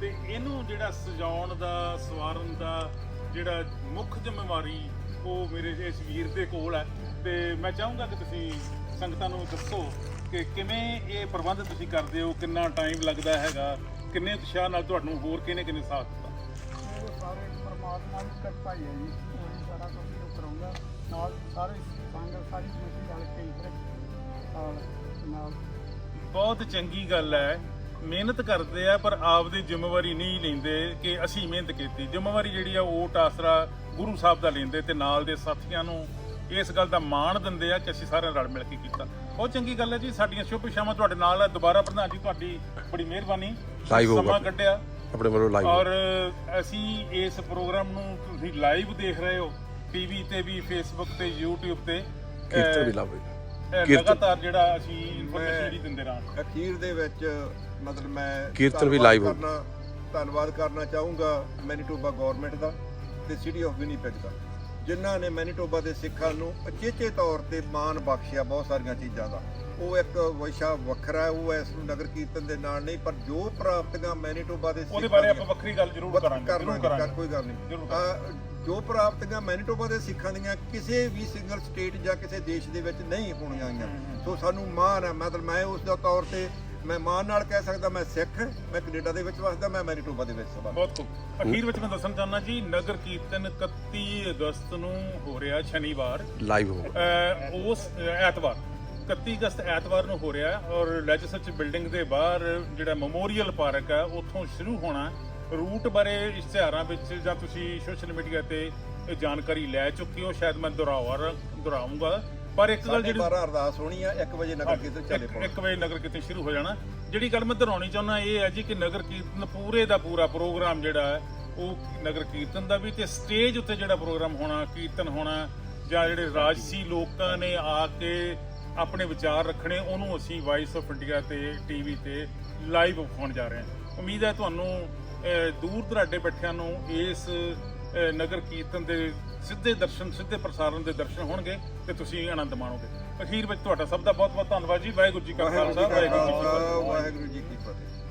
ਤੇ ਇਹਨੂੰ ਜਿਹੜਾ ਸਜਾਉਣ ਦਾ, ਸਵਾਰਨ ਦਾ ਜਿਹੜਾ ਮੁੱਖ ਜ਼ਿੰਮੇਵਾਰੀ ਉਹ ਮੇਰੇ ਇਸ ਵੀਰ ਦੇ ਕੋਲ ਹੈ। ਤੇ ਮੈਂ ਚਾਹੂੰਗਾ ਕਿ ਤੁਸੀਂ ਸੰਗਤਾਂ ਨੂੰ ਦੱਸੋ ਕਿ ਕਿਵੇਂ ਇਹ ਪ੍ਰਬੰਧ ਤੁਸੀਂ ਕਰਦੇ ਹੋ, ਕਿੰਨਾ ਟਾਈਮ ਲੱਗਦਾ ਹੈਗਾ, ਕਿੰਨੇ ਉਤਸ਼ਾਹ ਨਾਲ ਤੁਹਾਨੂੰ ਹੋਰ ਕਿਹਨੇ ਕਿੰਨੇ ਸਾਥ ਦਿੱਤਾ? ਸਾਰੇ ਪਰਮਾਤਮਾ ਦੀ ਕਿਰਪਾ ਹੀ ਹੈ ਜੀ। ਉਹੀ ਸਾਰਾ ਕੁਝ ਕਰਾਉਂਦਾ ਨਾਲ ਸਾਰੇ ਸੰਗਤ ਸਾਰੀ ਕਮੇਟੀ ਰਲ ਕੇ ਹੀ ਫਿਰ ਨਾਲ ਨਾਲ ਬਹੁਤ ਚੰਗੀ ਗੱਲ ਹੈ। ਮਿਹਨਤ ਕਰਦੇ ਆ ਪਰ ਆਪਦੀ ਜ਼ਿੰਮੇਵਾਰੀ ਨਹੀਂ ਲੈਂਦੇ ਕਿ ਅਸੀਂ ਮਿਹਨਤ ਕੀਤੀ। ਜ਼ਿੰਮੇਵਾਰੀ ਜਿਹੜੀ ਆ ਓਟ ਆਸਰਾ ਗੁਰੂ ਸਾਹਿਬ ਦਾ ਲੈਂਦੇ ਤੇ ਨਾਲ ਦੇ ਸਾਥੀਆਂ ਨੂੰ ਇਸ ਗੱਲ ਦਾ ਮਾਣ ਦਿੰਦੇ ਆ ਕਿ ਅਸੀਂ ਸਾਰਿਆਂ ਰਲ ਮਿਲ ਕੇ ਕੀਤਾ। ਬਹੁਤ ਚੰਗੀ ਗੱਲ ਹੈ ਜੀ ਸਾਡੀਆਂ ਸ਼ੁਭ ਇਛਾਵਾਂ ਤੁਹਾਡੇ ਨਾਲ ਹੈ। ਦੁਬਾਰਾ ਪ੍ਰਧਾਨ ਜੀ ਤੁਹਾਡੀ ਬੜੀ ਮਿਹਰਬਾਨੀ। Live ਹੋਊਗਾ। ਸਮਾਂ ਕੱਢਿਆ। ਆਪਣੇ ਵੱਲੋਂ ਲਾਈਵ ਔਰ ਅਸੀਂ ਇਸ ਪ੍ਰੋਗਰਾਮ ਨੂੰ ਤੁਸੀਂ ਲਾਈਵ ਦੇਖ ਰਹੇ ਹੋ। ਟੀਵੀ ਤੇ ਵੀ ਫੇਸਬੁੱਕ ਤੇ YouTube ਤੇ ਕੀਰਤਨ ਵੀ ਲਾਵੇ ਲਗਾਤਾਰ ਜਿਹੜਾ ਅਸੀਂ ਇਨਫੋਰਮੇਸ਼ਨ ਜਿਹੜੀ ਦਿੰਦੇ ਰਹਾਂ ਅਖੀਰ ਦੇ ਵਿੱਚ ਮਤਲਬ ਮੈਂ ਕੀਰਤਨ ਵੀ ਹੋ। ਕਰਨਾ ਧੰਨਵਾਦ ਕਰਨਾ ਚਾਹੂੰਗਾ ਮੈਨੀਟੋਬਾ ਗਵਰਨਮੈਂਟ ਦਾ ਤੇ ਸਿਟੀ ਆਫ ਵਿਨੀਪੈਗ ਦਾ ਜਿਨ੍ਹਾਂ ਨੇ ਮੈਨੀਟੋਬਾ ਦੇ ਸਿੱਖਾਂ ਨੂੰ ਅਚੇਚੇ ਤੌਰ ਤੇ ਮਾਣ ਬਖਸ਼ਿਆ ਬਹੁਤ ਸਾਰੀਆਂ ਚੀਜ਼ਾਂ ਦਾ। ਉਹ ਇੱਕ ਵਿਸ਼ਾ ਵੱਖਰਾ ਹੈ ਉਹ ਇਸ ਨੂੰ ਨਗਰ ਕੀਰਤਨ ਦੇ ਨਾਲ ਨਹੀਂ ਪਰ ਜੋ ਪ੍ਰਾਪਤੀਆਂ ਮੈਨੀਟੋਬਾ ਦੇ ਉਹਦੇ ਬਾਰੇ ਆਪਾਂ ਵੱਖਰੀ ਗੱਲ ਜ਼ਰੂਰ ਕਰਾਂਗੇ ਜ਼ਰੂਰ ਕਰਾਂਗੇ। ਕੋਈ ਗੱਲ ਜ਼ਰੂਰ ਨਹੀਂ ਜੋ ਪ੍ਰਾਪਤੀਆਂ ਮੈਨੀਟੋਬਾ ਦੇ ਸਿੱਖਾਂ ਦੀਆਂ ਕਿਸੇ ਵੀ ਸਿੰਗਲ ਸਟੇਟ ਜਾਂ ਕਿਸੇ ਦੇਸ਼ ਦੇ ਵਿੱਚ ਨਹੀਂ ਹੋਣੀਆਂ ਆਈਆਂ। ਸੋ ਸਾਨੂੰ ਮਾਣ ਹੈ ਮਤਲਬ ਮੈਂ ਉਸ ਦਾ ਤੌਰ ਤੇ ਮੈਂ ਮਾਣ ਨਾਲ ਕਹਿ ਸਕਦਾ ਮੈਂ ਸਿੱਖ ਮੈਂ ਕੈਨੇਡਾ ਦੇ ਵਿੱਚ ਵਸਦਾ ਮੈਂ ਮੈਨੀਟੋਬਾ ਦੇ ਵਿੱਚ ਸਭਾ ਬਹੁਤ ਖੂਬ। ਅਖੀਰ ਵਿੱਚ ਮੈਂ ਦੱਸਣਾ ਚਾਹੁੰਦਾ ਜੀ ਨਗਰ ਕੀਰਤਨ 31 ਅਗਸਤ ਨੂੰ ਹੋ ਰਿਹਾ ਸ਼ਨੀਵਾਰ। ਲਾਈਵ ਹੋਊਗਾ ਅਹ, ਉਸ ਐਤਵਾਰ। 31 ਅਗਸਤ ਐਤਵਾਰ ਨੂੰ ਹੋ ਰਿਹਾ ਔਰ ਲੈਜਿਸਲੇਚਰ ਬਿਲਡਿੰਗ ਦੇ ਬਾਹਰ ਜਿਹੜਾ ਮੈਮੋਰੀਅਲ ਪਾਰਕ ਹੈ ਉੱਥੋਂ ਸ਼ੁਰੂ ਹੋਣਾ ਰੂਟ ਬਾਰੇ ਇਸ਼ਤਿਹਾਰਾਂ ਵਿੱਚ ਜਾਂ ਤੁਸੀਂ ਸੋਸ਼ਲ ਮੀਡੀਆ ਤੇ ਇਹ ਜਾਣਕਾਰੀ ਲੈ ਚੁੱਕੇ ਹੋ ਸ਼ਾਇਦ ਮੈਂ ਦੁਹਰਾਵਾਂ ਦੁਹਰਾਉਂਗਾ। ਪਰ ਇੱਕ ਗੱਲ ਜਿਹੜੀ 12 ਅਰਦਾਸ ਹੋਣੀ ਆ 1 ਵਜੇ ਨਗਰ ਕੀਰਤਨ ਚੱਲੇ ਪਾਉਣਾ। ਇੱਕ ਵਜੇ ਨਗਰ ਕੀਰਤਨ ਸ਼ੁਰੂ ਹੋ ਜਾਣਾ। ਜਿਹੜੀ ਗੱਲ ਮੈਂ ਦੁਹਰਾਉਣੀ ਚਾਹੁੰਦਾ ਇਹ ਹੈ ਜੀ ਕਿ ਨਗਰ ਕੀਰਤਨ ਪੂਰੇ ਦਾ ਪੂਰਾ ਪ੍ਰੋਗਰਾਮ ਜਿਹੜਾ ਹੈ ਉਹ ਨਗਰ ਕੀਰਤਨ ਦਾ ਵੀ ਤੇ ਸਟੇਜ ਉੱਤੇ ਜਿਹੜਾ ਪ੍ਰੋਗਰਾਮ ਹੋਣਾ ਕੀਰਤਨ ਹੋਣਾ ਜਾਂ ਜਿਹੜੇ ਰਾਜਸੀ ਲੋਕਾਂ ਨੇ ਆ ਕੇ ਆਪਣੇ ਵਿਚਾਰ ਰੱਖਣੇ ਉਹਨੂੰ ਅਸੀਂ ਵਾਇਸ ਆਫ ਇੰਡੀਆ ਤੇ ਟੀਵੀ ਤੇ ਲਾਈਵ ਵਿਖਾਉਣ ਜਾ ਰਹੇ ਹਾਂ। ਉਮੀਦ ਹੈ ਤੁਹਾਨੂੰ ਦੂਰ ਦਰਾਡੇ ਬੈਠਿਆਂ ਨੂੰ ਇਸ ਨਗਰ ਕੀਰਤਨ ਦੇ ਸਿੱਧੇ ਦਰਸ਼ਨ ਸਿੱਧੇ ਪ੍ਰਸਾਰਣ ਦੇ ਦਰਸ਼ਨ ਹੋਣਗੇ ਤੇ ਤੁਸੀਂ ਆਨੰਦ ਮਾਣੋਗੇ। ਅਖੀਰ ਵਿੱਚ ਤੁਹਾਡਾ ਸਭ ਦਾ ਬਹੁਤ ਬਹੁਤ ਧੰਨਵਾਦ ਜੀ। ਵਾਹਿਗੁਰੂ ਜੀ ਕਾ ਖਾਲਸਾ ਵਾਹਿਗੁਰੂ ਜੀ ਕੀ ਫਤਿਹ।